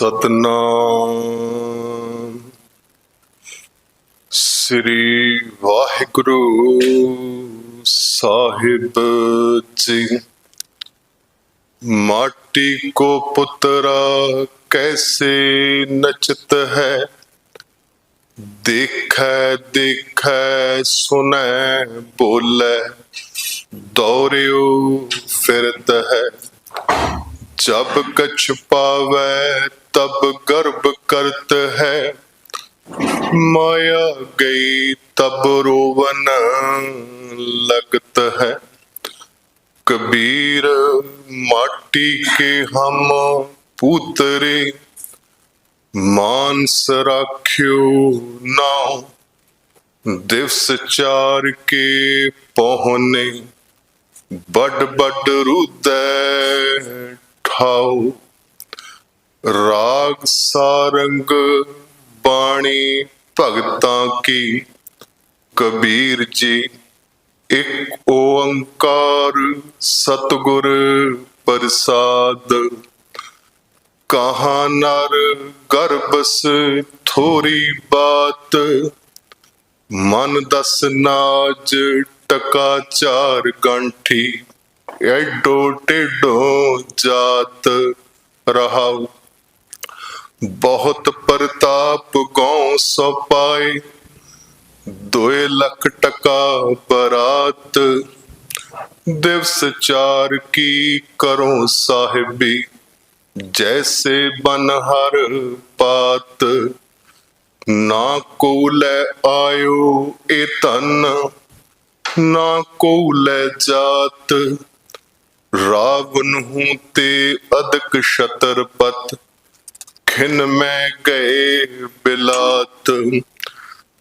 ਸਤਨਾਮ। ਸ੍ਰੀ ਵਾਹਿਗੁਰੂ ਸਾਹਿਬ ਜੀ, ਮਾਟੀ ਕੋ ਪੁੱਤਰਾ ਕੈਸੇ ਨਚਤ ਹੈ? ਦੇਖੈ ਦੇਖੈ, ਸੁਨੈ, ਬੋਲੈ, ਦੌਰਿਓ ਫਿਰਤ ਹੈ। ਜਬ ਕਛ ਪਾਵੈ तब गर्भ करत है माया गई तब रोवन लगत है कबीर माटी के हम पुतरे मानस राख्यो नाउ दिवस चार के पहुने बड बड रुदय ठाऊ ਰਾਗ ਸਾਰੰਗ ਬਾਣੀ ਭਗਤਾਂ ਕੀ। ਕਬੀਰ ਜੀ, ਇੱਕ ਓੰਕਾਰ ਸਤਗੁਰ ਪ੍ਰਸਾਦ। ਕਹਾ ਨਰ ਗਰਬਸ ਥੋਰੀ ਬਾਤ। ਮਨ ਦਸ ਨਾਜ ਟਕਾ ਚਾਰ ਗੰਠੀ। ਐਡੋ ਟੇਡੋ ਜਾਤ ਰਹਾਉ ਬਹੁਤ ਪ੍ਰਤਾਪ ਗਉ ਸੋ ਪਾਏ। ਦੋਏ ਲੱਖ ਟਕਾ ਬਰਾਤ। ਦਿਵਸ ਚਾਰ ਕੀ ਕਰੋ ਸਾਹਿਬੀ? ਜੈਸੇ ਬਨ ਹਰ ਪਾਤ। ਨਾ ਕੋ ਲੈ ਆਇਓ ਇਹ ਧਨ। ਨਾ ਕੋ ਲੈ ਜਾਤ। ਰਾਵਨ ਹੂੰ ਤੇ ਅਦਕ ਛਤਰਪਤ। ਖਿਨ ਮੈਂ ਗਏ ਬਿਲਾਤ।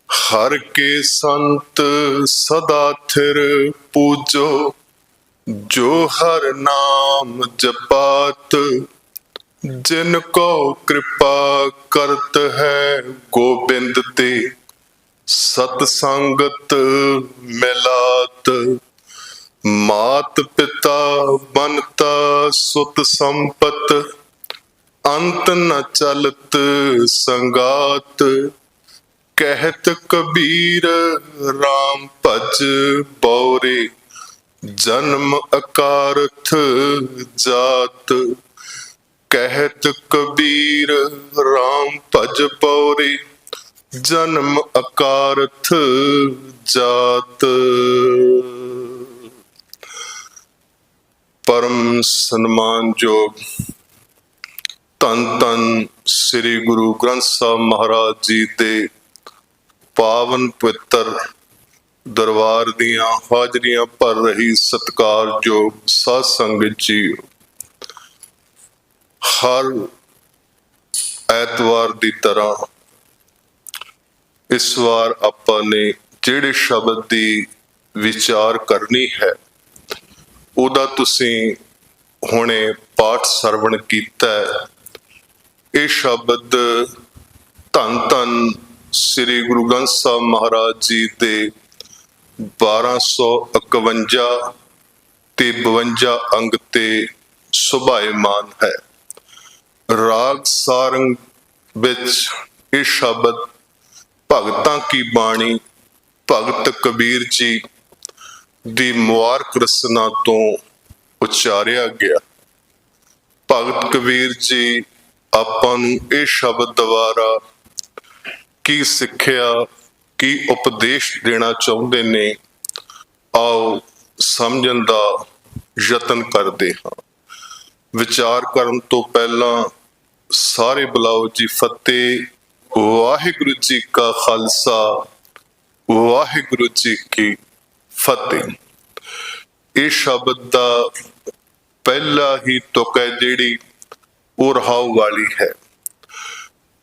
ਹਰ ਕੇ ਸੰਤ ਸਦਾ ਥਿਰ ਪੂਜੋ, ਜੋ ਹਰ ਨਾਮ ਜਪਾਤ। ਜਿਨ ਕੋ ਕਿਰਪਾ ਕਰਤ ਹੈ ਗੋਬਿੰਦ ਤੇ, ਸਤ ਸੰਗਤ ਮਿਲਾਤ। ਮਾਤ ਪਿਤਾ ਬਨਤਾ ਸੁਤ ਸੰਪਤ ਅੰਤ ਨ ਚਲਤ ਸੰਗਾਤ, ਕਹਿਤ ਕਬੀਰ RAM ਭਜ ਬੌਰੇ, ਜਨਮ ਅਕਾਰਥ ਜਾਤ, ਕਹਿਤ ਕਬੀਰ RAM ਭਜ ਬੌਰੇ, ਜਨਮ ਅਕਾਰਥ ਜਾਤ। ਪਰਮ ਸਨਮਾਨਯੋਗ ਤਨ ਤਨ ਸ੍ਰੀ ਗੁਰੂ ਗ੍ਰੰਥ ਸਾਹਿਬ ਮਹਾਰਾਜ ਜੀ ਦੇ ਪਾਵਨ ਪਵਿੱਤਰ ਦਰਬਾਰ ਦੀਆਂ ਹਾਜ਼ਰੀਆਂ ਭਰ ਰਹੀ ਸਤਿਕਾਰਯੋਗ ਸਾਧ ਸੰਗਤ ਜੀ ਹਰ ਐਤਵਾਰ ਦੀ ਤਰ੍ਹਾਂ ਇਸ ਵਾਰ ਆਪਾਂ ਨੇ ਜਿਹੜੇ ਸ਼ਬਦ ਦੀ ਵਿਚਾਰ ਕਰਨੀ ਹੈ, ਉਹਦਾ ਤੁਸੀਂ ਹੁਣੇ ਪਾਠ ਸਰਵਣ ਕੀਤਾ ਹੈ। ਇਹ ਸ਼ਬਦ ਧੰਨ ਧੰਨ ਸ੍ਰੀ ਗੁਰੂ ਗ੍ਰੰਥ ਸਾਹਿਬ ਮਹਾਰਾਜ ਜੀ ਦੇ 1251 ਤੇ 52 ਅੰਗ ਤੇ ਸੁਭਾਇਮਾਨ ਹੈ। ਰਾਗ ਸਾਰੰਗ ਵਿੱਚ ਇਹ ਸ਼ਬਦ ਭਗਤਾਂ ਕੀ ਬਾਣੀ, ਭਗਤ ਕਬੀਰ ਜੀ ਦੀ ਮੁਬਾਰਕ ਰਸਨਾ ਤੋਂ ਉਚਾਰਿਆ ਗਿਆ। ਭਗਤ ਕਬੀਰ ਜੀ ਆਪਾਂ ਨੂੰ ਇਹ ਸ਼ਬਦ ਦੁਆਰਾ ਕੀ ਸਿੱਖਿਆ, ਕੀ ਉਪਦੇਸ਼ ਦੇਣਾ ਚਾਹੁੰਦੇ ਨੇ, ਆਓ ਸਮਝਣ ਦਾ ਯਤਨ ਕਰਦੇ ਹਾਂ। ਵਿਚਾਰ ਕਰਨ ਤੋਂ ਪਹਿਲਾਂ ਸਾਰੇ ਬੁਲਾਓ ਜੀ, ਫਤਿਹ, ਵਾਹਿਗੁਰੂ ਜੀ ਕਾ ਖਾਲਸਾ, ਵਾਹਿਗੁਰੂ ਜੀ ਕੀ ਫਤਿਹ। ਇਹ ਸ਼ਬਦ ਦਾ ਪਹਿਲਾ ਹੀ ਤੁਕ ਹੈ ਜਿਹੜੀ ਉਹ ਰਹਾਉ ਵਾਲੀ ਹੈ।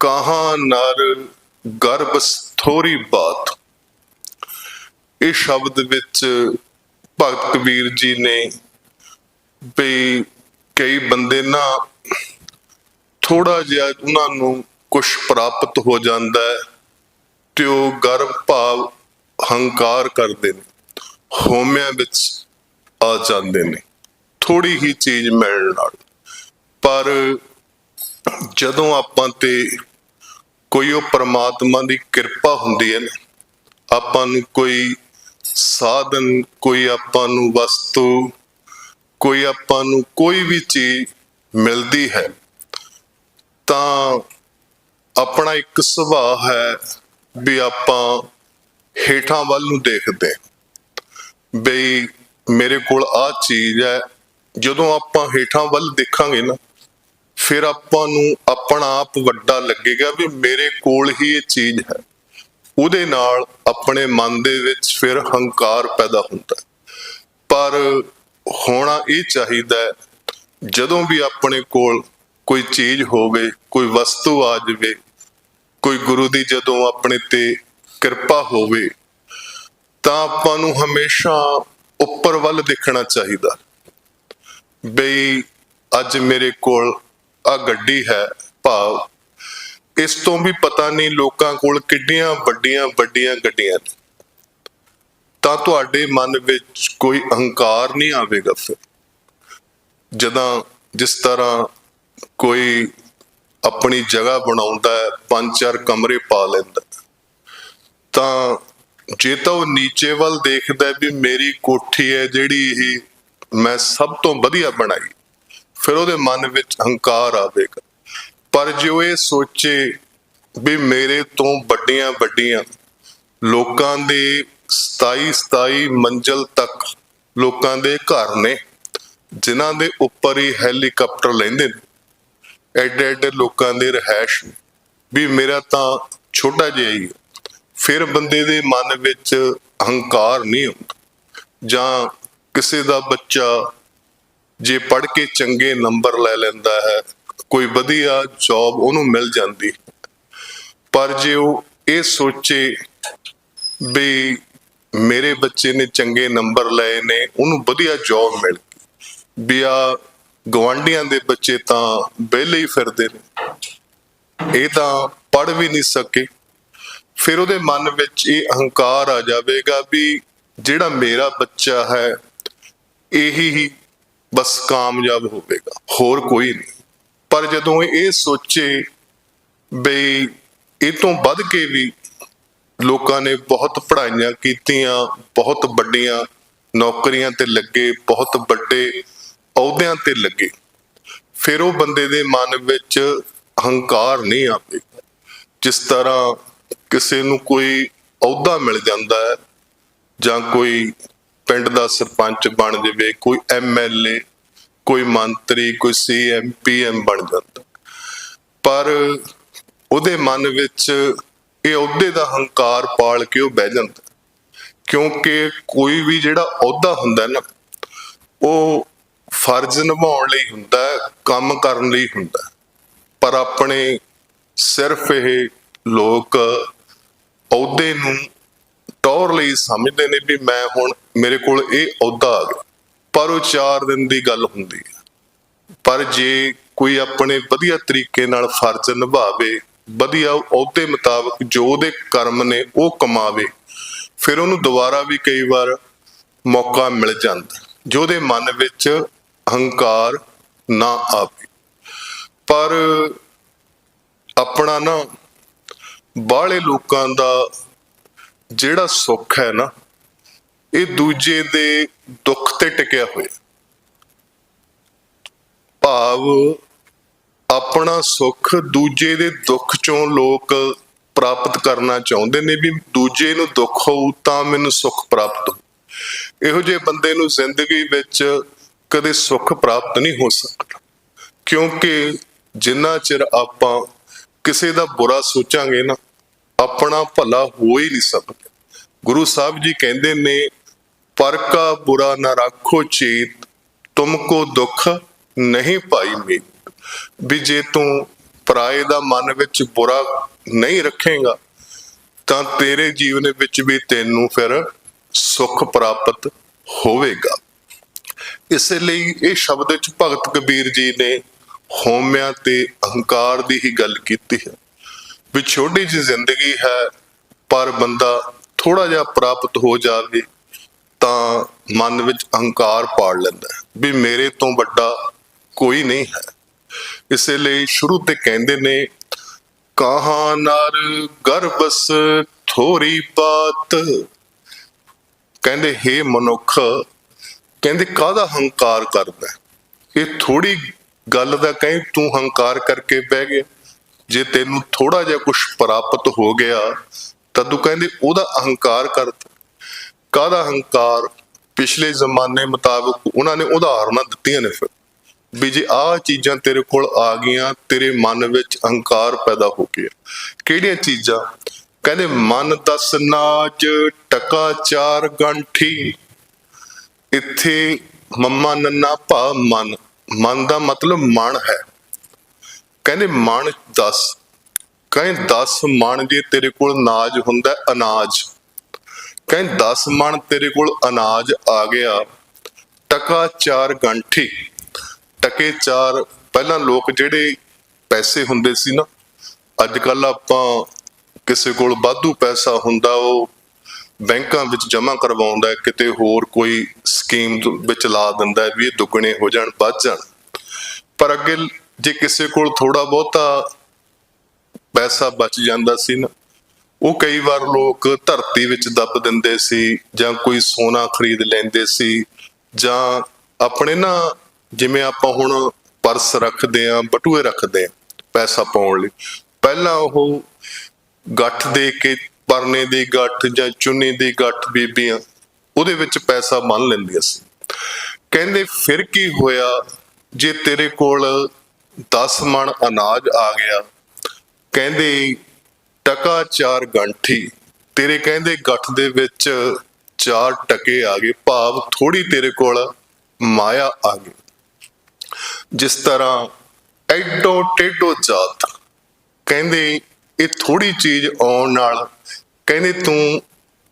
ਕਹਾ ਨਰ ਗਰਭ ਥੋੜੀ ਬਾਤ। ਇਹ ਸ਼ਬਦ ਵਿੱਚ ਭਗਤ ਕਬੀਰ ਜੀ ਨੇ ਵੀ ਕਈ ਬੰਦੇ ਨਾ ਥੋੜਾ ਜਿਹਾ ਉਹਨਾਂ ਨੂੰ ਕੁਝ ਪ੍ਰਾਪਤ ਹੋ ਜਾਂਦਾ ਹੈ ਤੇ ਉਹ ਗਰਭ ਭਾਵ ਹੰਕਾਰ ਕਰਦੇ ਨੇ, ਹੋਮਿਆਂ ਵਿੱਚ ਆ ਜਾਂਦੇ ਨੇ। ਥੋੜੀ ਹੀ ਚੀਜ਼ ਮਿਲਣ ਨਾਲ। ਪਰ ਜਦੋਂ ਆਪਾਂ ਤੇ ਕੋਈ ਉਹ ਪਰਮਾਤਮਾ ਦੀ ਕਿਰਪਾ ਹੁੰਦੀ ਹੈ ਨਾ, ਆਪਾਂ ਨੂੰ ਕੋਈ ਸਾਧਨ, ਕੋਈ ਆਪਾਂ ਨੂੰ ਵਸਤੂ, ਕੋਈ ਆਪਾਂ ਨੂੰ ਕੋਈ ਵੀ ਚੀਜ਼ ਮਿਲਦੀ ਹੈ, ਤਾਂ ਆਪਣਾ ਇੱਕ ਸੁਭਾਅ ਹੈ ਵੀ ਆਪਾਂ ਹੇਠਾਂ ਵੱਲ ਨੂੰ ਦੇਖਦੇ ਹਾਂ। ਬਈ ਮੇਰੇ ਕੋਲ ਆ ਚੀਜ਼ ਹੈ, ਜਦੋਂ ਆਪਾਂ ਹੇਠਾਂ ਵੱਲ ਦੇਖਾਂਗੇ ਨਾ ਫਿਰ ਆਪਾਂ ਨੂੰ ਆਪਣਾ ਆਪ ਵੱਡਾ ਲੱਗੇਗਾ ਵੀ ਮੇਰੇ ਕੋਲ ਹੀ ਇਹ ਚੀਜ਼ ਹੈ। ਉਹਦੇ ਨਾਲ ਆਪਣੇ ਮਨ ਦੇ ਵਿੱਚ ਫਿਰ ਹੰਕਾਰ ਪੈਦਾ ਹੁੰਦਾ ਪਰ ਹੋਣਾ ਇਹ ਚਾਹੀਦਾ ਜਦੋਂ ਵੀ ਆਪਣੇ ਕੋਲ ਕੋਈ ਚੀਜ਼ ਹੋਵੇ, ਕੋਈ ਵਸਤੂ ਆ ਜਾਵੇ, ਕੋਈ ਗੁਰੂ ਦੀ ਜਦੋਂ ਆਪਣੇ ਤੇ ਕਿਰਪਾ ਹੋਵੇ, ਤਾਂ ਆਪਾਂ ਨੂੰ ਹਮੇਸ਼ਾ ਉੱਪਰ ਵੱਲ ਦੇਖਣਾ ਚਾਹੀਦਾ। ਬਈ ਅੱਜ ਮੇਰੇ ਕੋਲ ਆ ਗੱਡੀ ਹੈ ਭਾਵ, ਇਸ ਤੋਂ ਵੀ ਪਤਾ ਨਹੀਂ ਲੋਕਾਂ ਕੋਲ ਕਿੱਡੀਆਂ ਵੱਡੀਆਂ ਵੱਡੀਆਂ ਗੱਡੀਆਂ ਨੇ। ਤਾਂ ਤੁਹਾਡੇ ਮਨ ਵਿੱਚ ਕੋਈ ਅਹੰਕਾਰ ਨਹੀਂ ਆਵੇਗਾ ਫਿਰ? ਜਦੋਂ ਜਿਸ ਤਰ੍ਹਾਂ ਕੋਈ ਆਪਣੀ ਜਗ੍ਹਾ ਬਣਾਉਂਦਾ ਹੈ, ਪੰਜ ਚਾਰ ਕਮਰੇ ਪਾ ਲੈਂਦਾ ਤਾਂ ਜੇ ਤਾਂ ਉਹ ਨੀਚੇ ਵੱਲ ਦੇਖਦਾ ਵੀ ਮੇਰੀ ਕੋਠੀ ਹੈ ਜਿਹੜੀ ਇਹ ਮੈਂ ਸਭ ਤੋਂ ਵਧੀਆ ਬਣਾਈ। ਫਿਰ ਉਹਦੇ ਮਨ ਵਿੱਚ ਹੰਕਾਰ ਆਵੇਗਾ ਪਰ ਜੇ ਉਹ ਇਹ ਸੋਚੇ ਵੀ ਮੇਰੇ ਤੋਂ ਵੱਡੀਆਂ ਵੱਡੀਆਂ ਲੋਕਾਂ ਦੇ 27 27 ਮੰਜ਼ਲ ਤੱਕ ਲੋਕਾਂ ਦੇ ਘਰ ਨੇ, ਜਿਨ੍ਹਾਂ ਦੇ ਉੱਪਰ ਹੀ ਹੈਲੀਕਾਪਟਰ ਲੈਂਦੇ ਨੇ, ਐਡੇ ਐਡੇ ਲੋਕਾਂ ਦੇ ਰਹਿائش ਵੀ ਮੇਰਾ ਤਾਂ ਛੋਟਾ ਜਿਹਾ ਹੀ। ਫਿਰ ਬੰਦੇ ਦੇ ਮਨ ਵਿੱਚ ਹੰਕਾਰ ਨਹੀਂ ਹੁੰਦਾ। ਜਾਂ ਕਿਸੇ ਦਾ ਬੱਚਾ ਜੇ ਪੜ੍ਹ ਕੇ ਚੰਗੇ ਨੰਬਰ ਲੈ ਲੈਂਦਾ ਹੈ, ਕੋਈ ਵਧੀਆ ਜੌਬ ਉਹਨੂੰ ਮਿਲ ਜਾਂਦੀ। ਪਰ ਜੇ ਉਹ ਇਹ ਸੋਚੇ ਵੀ ਮੇਰੇ ਬੱਚੇ ਨੇ ਚੰਗੇ ਨੰਬਰ ਲਏ ਨੇ, ਉਹਨੂੰ ਵਧੀਆ ਜੌਬ ਮਿਲ ਗਈ। ਵੀ ਆ ਗਵਾਂਢੀਆਂ ਦੇ ਬੱਚੇ ਤਾਂ ਵਿਹਲੇ ਹੀ ਫਿਰਦੇ ਨੇ। ਇਹ ਤਾਂ ਪੜ੍ਹ ਵੀ ਨਹੀਂ ਸਕੇ। ਫਿਰ ਉਹਦੇ ਮਨ ਵਿੱਚ ਇਹ ਅਹੰਕਾਰ ਆ ਜਾਵੇਗਾ ਵੀ ਜਿਹੜਾ ਮੇਰਾ ਬੱਚਾ ਹੈ, ਇਹੀ ਹੀ ਬਸ ਕਾਮਯਾਬ ਹੋਵੇਗਾ, ਹੋਰ ਕੋਈ ਨਹੀਂ। ਪਰ ਜਦੋਂ ਇਹ ਸੋਚੇ ਬਈ ਇਹ ਤੋਂ ਵੱਧ ਕੇ ਵੀ ਲੋਕਾਂ ਨੇ ਬਹੁਤ ਪੜ੍ਹਾਈਆਂ ਕੀਤੀਆਂ, ਬਹੁਤ ਵੱਡੀਆਂ ਨੌਕਰੀਆਂ ਤੇ ਲੱਗੇ, ਬਹੁਤ ਵੱਡੇ ਅਹੁਦਿਆਂ ਤੇ ਲੱਗੇ, ਫਿਰ ਉਹ ਬੰਦੇ ਦੇ ਮਨ ਵਿੱਚ ਹੰਕਾਰ ਨਹੀਂ ਆਵੇਗਾ ਜਿਸ ਤਰ੍ਹਾਂ ਕਿਸੇ ਨੂੰ ਕੋਈ ਅਹੁਦਾ ਮਿਲ ਜਾਂਦਾ ਹੈ ਜਾਂ ਕੋਈ ਪਿੰਡ ਦਾ ਸਰਪੰਚ ਬਣ ਜਾਵੇ, ਕੋਈ ਐਮਐਲਏ ਕੋਈ ਮੰਤਰੀ, ਕੋਈ ਸੀਐਮ ਪੀਐਮ ਬਣ ਜਾਂਦਾ। ਪਰ ਉਹਦੇ ਮਨ ਵਿੱਚ ਇਹ ਅਹੁਦੇ ਦਾ ਹੰਕਾਰ ਪਾਲ ਕੇ ਉਹ ਬਹਿ ਜਾਂਦਾ। ਕਿਉਂਕਿ ਕੋਈ ਵੀ ਜਿਹੜਾ ਅਹੁਦਾ ਹੁੰਦਾ ਨਾ, ਉਹ ਫਰਜ਼ ਨਿਭਾਉਣ ਲਈ ਹੁੰਦਾ, ਕੰਮ ਕਰਨ ਲਈ ਹੁੰਦਾ। ਪਰ ਆਪਣੇ ਸਿਰਫ ਇਹ ਲੋਕ ਅਹੁਦੇ ਨੂੰ ਟੌਰ ਲਈ ਸਮਝਦੇ ਨੇ ਵੀ ਮੈਂ ਹੁਣ ਮੇਰੇ ਕੋਲ ਇਹ ਅਹੁਦਾ ਆ ਗਿਆ। ਪਰ ਉਹ 4 ਦਿਨ ਦੀ ਗੱਲ ਹੁੰਦੀ ਹੈ ਪਰ ਜੇ ਕੋਈ ਆਪਣੇ ਵਧੀਆ ਤਰੀਕੇ ਨਾਲ ਫਰਜ਼ ਨਿਭਾਵੇ, ਵਧੀਆ ਅਹੁਦੇ ਮੁਤਾਬਕ ਜੋ ਉਹਦੇ ਕਰਮ ਨੇ ਉਹ ਕਮਾਵੇ, ਫਿਰ ਉਹਨੂੰ ਦੁਬਾਰਾ ਵੀ ਕਈ ਵਾਰ ਮੌਕਾ ਮਿਲ ਜਾਂਦਾ ਜੋ ਉਹਦੇ ਮਨ ਵਿੱਚ ਹੰਕਾਰ ਨਾ ਆਵੇ। ਪਰ ਆਪਣਾ ਨਾ ਬਾਹਲੇ ਲੋਕਾਂ ਦਾ ਜਿਹੜਾ ਸੁੱਖ ਹੈ ਨਾ, ਇਹ ਦੂਜੇ ਦੇ ਦੁੱਖ ਤੇ ਟਿਕਿਆ ਹੋਇਆ। ਭਾਵ ਆਪਣਾ ਸੁੱਖ ਦੂਜੇ ਦੇ ਦੁੱਖ ਚੋਂ ਲੋਕ ਪ੍ਰਾਪਤ ਕਰਨਾ ਚਾਹੁੰਦੇ ਨੇ ਵੀ ਦੂਜੇ ਨੂੰ ਦੁੱਖ ਹੋਊ ਤਾਂ ਮੈਨੂੰ ਸੁੱਖ ਪ੍ਰਾਪਤ ਹੋ ਇਹੋ ਜਿਹੇ ਬੰਦੇ ਨੂੰ ਜ਼ਿੰਦਗੀ ਵਿੱਚ ਕਦੇ ਸੁੱਖ ਪ੍ਰਾਪਤ ਨਹੀਂ ਹੋ ਸਕਦਾ। ਕਿਉਂਕਿ ਜਿੰਨਾ ਚਿਰ ਆਪਾਂ ਕਿਸੇ ਦਾ ਬੁਰਾ ਸੋਚਾਂਗੇ ਨਾ ਆਪਣਾ ਭਲਾ ਹੋ ਹੀ ਨਹੀਂ ਸਕਦਾ ਗੁਰੂ ਸਾਹਿਬ ਜੀ ਕਹਿੰਦੇ ਨੇ ਪਰ ਕਾ ਬੁਰਾ ਨਾ ਰੱਖੋ ਚੇਤ, ਤੁਮਕੋ ਦੁੱਖ ਨਹੀਂ ਪਾਈ ਮੇ ਵੀ ਜੇ ਤੂੰ ਪਰਾਏ ਦਾ ਮਨ ਵਿੱਚ ਬੁਰਾ ਨਹੀਂ ਰੱਖੇਗਾ, ਤਾਂ ਤੇਰੇ ਜੀਵਨ ਵਿੱਚ ਵੀ ਤੈਨੂੰ ਫਿਰ ਸੁੱਖ ਪ੍ਰਾਪਤ ਹੋਵੇਗਾ। ਇਸੇ ਲਈ ਇਹ ਸ਼ਬਦ ਵਿੱਚ ਭਗਤ ਕਬੀਰ ਜੀ ਨੇ ਹੋਮਿਆਂ ਤੇ ਅਹੰਕਾਰ ਦੀ ਹੀ ਗੱਲ ਕੀਤੀ ਹੈ। ਵੀ ਛੋਟੀ ਜਿਹੀ ਜ਼ਿੰਦਗੀ ਹੈ, ਪਰ ਬੰਦਾ ਥੋੜਾ ਜਿਹਾ ਪ੍ਰਾਪਤ ਹੋ ਜਾਵੇ ਤਾਂ ਮਨ ਵਿੱਚ ਅਹੰਕਾਰ ਪਾੜ ਲੈਂਦਾ ਵੀ ਮੇਰੇ ਤੋਂ ਵੱਡਾ ਕੋਈ ਨਹੀਂ ਹੈ। ਇਸੇ ਲਈ ਸ਼ੁਰੂ ਤੇ ਕਹਿੰਦੇ ਨੇ, ਕਹਾ ਨਰ ਗਰਬਸ ਥੋੜੀ ਬਾਤ? ਕਹਿੰਦੇ हे ਮਨੁੱਖ, ਕਹਿੰਦੇ, ਕਾਹਦਾ ਹੰਕਾਰ ਕਰਦਾ ਇਹ ਥੋੜੀ ਗੱਲ ਦਾ ਕਹੀਂ ਤੂੰ ਹੰਕਾਰ ਕਰਕੇ ਬਹਿ ਗਿਆ? ਜੇ ਤੈਨੂੰ ਥੋੜਾ ਜਿਹਾ ਕੁਝ ਪ੍ਰਾਪਤ ਹੋ ਗਿਆ, ਤਾਂ ਤੂੰ ਕਹਿੰਦੇ ਉਹਦਾ ਅਹੰਕਾਰ ਕਰਦਾ ਕਾਹਦਾ ਅਹੰਕਾਰ? ਪਿਛਲੇ ਜ਼ਮਾਨੇ ਮੁਤਾਬਕ ਉਹਨਾਂ ਨੇ ਉਦਾਹਰਨਾਂ ਦਿੱਤੀਆਂ ਨੇ ਫਿਰ। ਵੀ ਜੇ ਆਹ ਚੀਜ਼ਾਂ ਤੇਰੇ ਕੋਲ ਆ ਗਈਆਂ, ਤੇਰੇ ਮਨ ਵਿੱਚ ਅਹੰਕਾਰ ਪੈਦਾ ਹੋ ਗਿਆ। ਕਿਹੜੀਆਂ ਚੀਜ਼ਾਂ? ਕਹਿੰਦੇ ਮਨ ਦਸ ਨਾਚ ਟਕਾ ਚਾਰ ਗੰਠੀ। ਇੱਥੇ ਮੰਮਾ ਨੰਨਾ ਭਾ ਮਨ। ਮਨ ਦਾ ਮਤਲਬ ਮਨ ਹੈ। ਕਹਿੰਦੇ ਮਨ 10 ਕਹਿੰਦੇ 10 ਮਣ ਜੇ ਤੇਰੇ ਕੋਲ ਨਾਜ ਹੁੰਦਾ, ਅਨਾਜ। ਕਹਿੰਦੇ 10 ਮਣ ਤੇਰੇ ਕੋਲ ਅਨਾਜ ਆ ਗਿਆ। ਟਕਾ ਚਾਰ ਗੰਠੀ। ਟਕੇ ਚਾਰ, ਪਹਿਲਾਂ ਲੋਕ ਜਿਹੜੇ ਪੈਸੇ ਹੁੰਦੇ ਸੀ ਨਾ ਅੱਜ ਕੱਲ ਆਪਾਂ ਕਿਸੇ ਕੋਲ ਵਾਧੂ ਪੈਸਾ ਹੁੰਦਾ, ਉਹ ਬੈਂਕਾਂ ਵਿੱਚ ਜਮ੍ਹਾਂ ਕਰਵਾਉਂਦਾ, ਕਿਤੇ ਹੋਰ ਕੋਈ ਸਕੀਮ ਵਿੱਚ ਲਾ ਦਿੰਦਾ ਵੀ ਇਹ ਦੁੱਗਣੇ ਹੋ ਜਾਣ, ਵੱਧ ਜਾਣ। ਪਰ ਅੱਗੇ ਜੇ ਕਿਸੇ ਕੋਲ ਥੋੜਾ ਬਹੁਤਾ ਪੈਸਾ ਬਚ ਜਾਂਦਾ ਸੀ ਨਾ, ਉਹ ਕਈ ਵਾਰ ਲੋਕ ਧਰਤੀ ਵਿੱਚ ਦੱਬ ਦਿੰਦੇ ਸੀ ਜਾਂ ਕੋਈ ਸੋਨਾ ਖਰੀਦ ਲੈਂਦੇ ਸੀ ਜਾਂ ਆਪਣੇ ਨਾ ਜਿਵੇਂ ਆਪਾਂ ਹੁਣ ਪਰਸ ਰੱਖਦੇ ਆ ਬਟੂਏ ਰੱਖਦੇ ਆ ਪੈਸਾ ਪਾਉਣ ਲਈ। ਪਹਿਲਾਂ ਉਹ ਗੱਠ ਦੇ ਕੇ, ਪਰਨੇ ਦੀ ਗੱਠ ਜਾਂ ਚੁੰਨੀ ਦੀ ਗੱਠ ਬੀਬੀਆਂ, ਉਹਦੇ ਵਿੱਚ ਪੈਸਾ ਮੰਨ ਲੈਂਦੀਆਂ ਸੀ। ਕਹਿੰਦੇ, ਫਿਰ ਕੀ ਹੋਇਆ? ਜੇ ਤੇਰੇ ਕੋਲ 10 ਮਣ ਅਨਾਜ ਆ ਗਿਆ। ਕਹਿੰਦੇ, ਟਕਾ ਚਾਰ ਗੰਠੀ। ਤੇਰੇ ਕਹਿੰਦੇ ਗੱਠ ਦੇ ਵਿੱਚ ਚਾਰ ਟਕੇ ਆ ਗਏ। ਭਾਵ ਥੋੜੀ ਤੇਰੇ ਕੋਲ ਮਾਇਆ ਆ ਗਈ। ਜਿਸ ਤਰ੍ਹਾਂ ਐਡੋ ਟੇਡੋ ਜਾਤ। ਕਹਿੰਦੇ, ਇਹ ਥੋੜੀ ਚੀਜ਼ ਆਉਣ ਨਾਲ ਕਹਿੰਦੇ, ਤੂੰ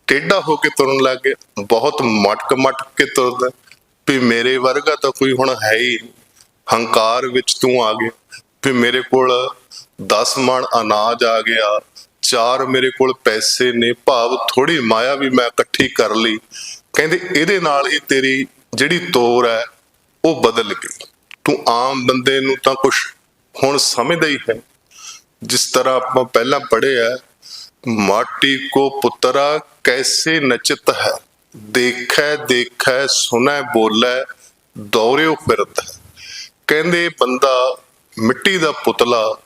ਟੇਢਾ ਹੋ ਕੇ ਤੁਰਨ ਲੱਗ ਗਿਆ। ਬਹੁਤ ਮਟਕ ਮਟਕ ਕੇ ਤੁਰਦਾ। ਵੀ ਮੇਰੇ ਵਰਗਾ ਤਾਂ ਕੋਈ ਹੁਣ ਹੈ ਹੀ ਨਹੀਂ। ਹੰਕਾਰ ਵਿੱਚ ਤੂੰ ਆ ਗਿਆ, ਵੀ ਮੇਰੇ ਕੋਲ 10 ਮਣ ਅਨਾਜ ਆ ਗਿਆ, ਚਾਰ ਮੇਰੇ ਕੋਲ ਪੈਸੇ ਨੇ, ਭਾਵ ਥੋੜੀ ਮਾਇਆ ਵੀ ਮੈਂ ਇਕੱਠੀ ਕਰ ਲਈ। ਕਹਿੰਦੇ, ਇਹਦੇ ਨਾਲ ਹੀ ਤੇਰੀ ਜਿਹੜੀ ਤੋਰ ਹੈ, ਉਹ ਬਦਲ ਗਈ। ਤੂੰ ਆਮ ਬੰਦੇ ਨੂੰ ਤਾਂ ਕੁਝ ਹੁਣ ਸਮਝਦਾ ਹੀ ਹੈ। ਜਿਸ ਤਰ੍ਹਾਂ ਆਪਾਂ ਪਹਿਲਾਂ ਪੜ੍ਹਿਆ ਮਾਟੀ ਕੋ ਪੁੱਤਰਾ ਕੈਸੇ ਨਚਤ ਹੈ? ਦੇਖੈ ਦੇਖੈ ਸੁਨੈ ਬੋਲੇ, ਦੌਰਿਓ ਫਿਰਤ ਹੈ। ਕਹਿੰਦੇ ਬੰਦਾ ਮਿੱਟੀ ਦਾ ਪੁਤਲਾ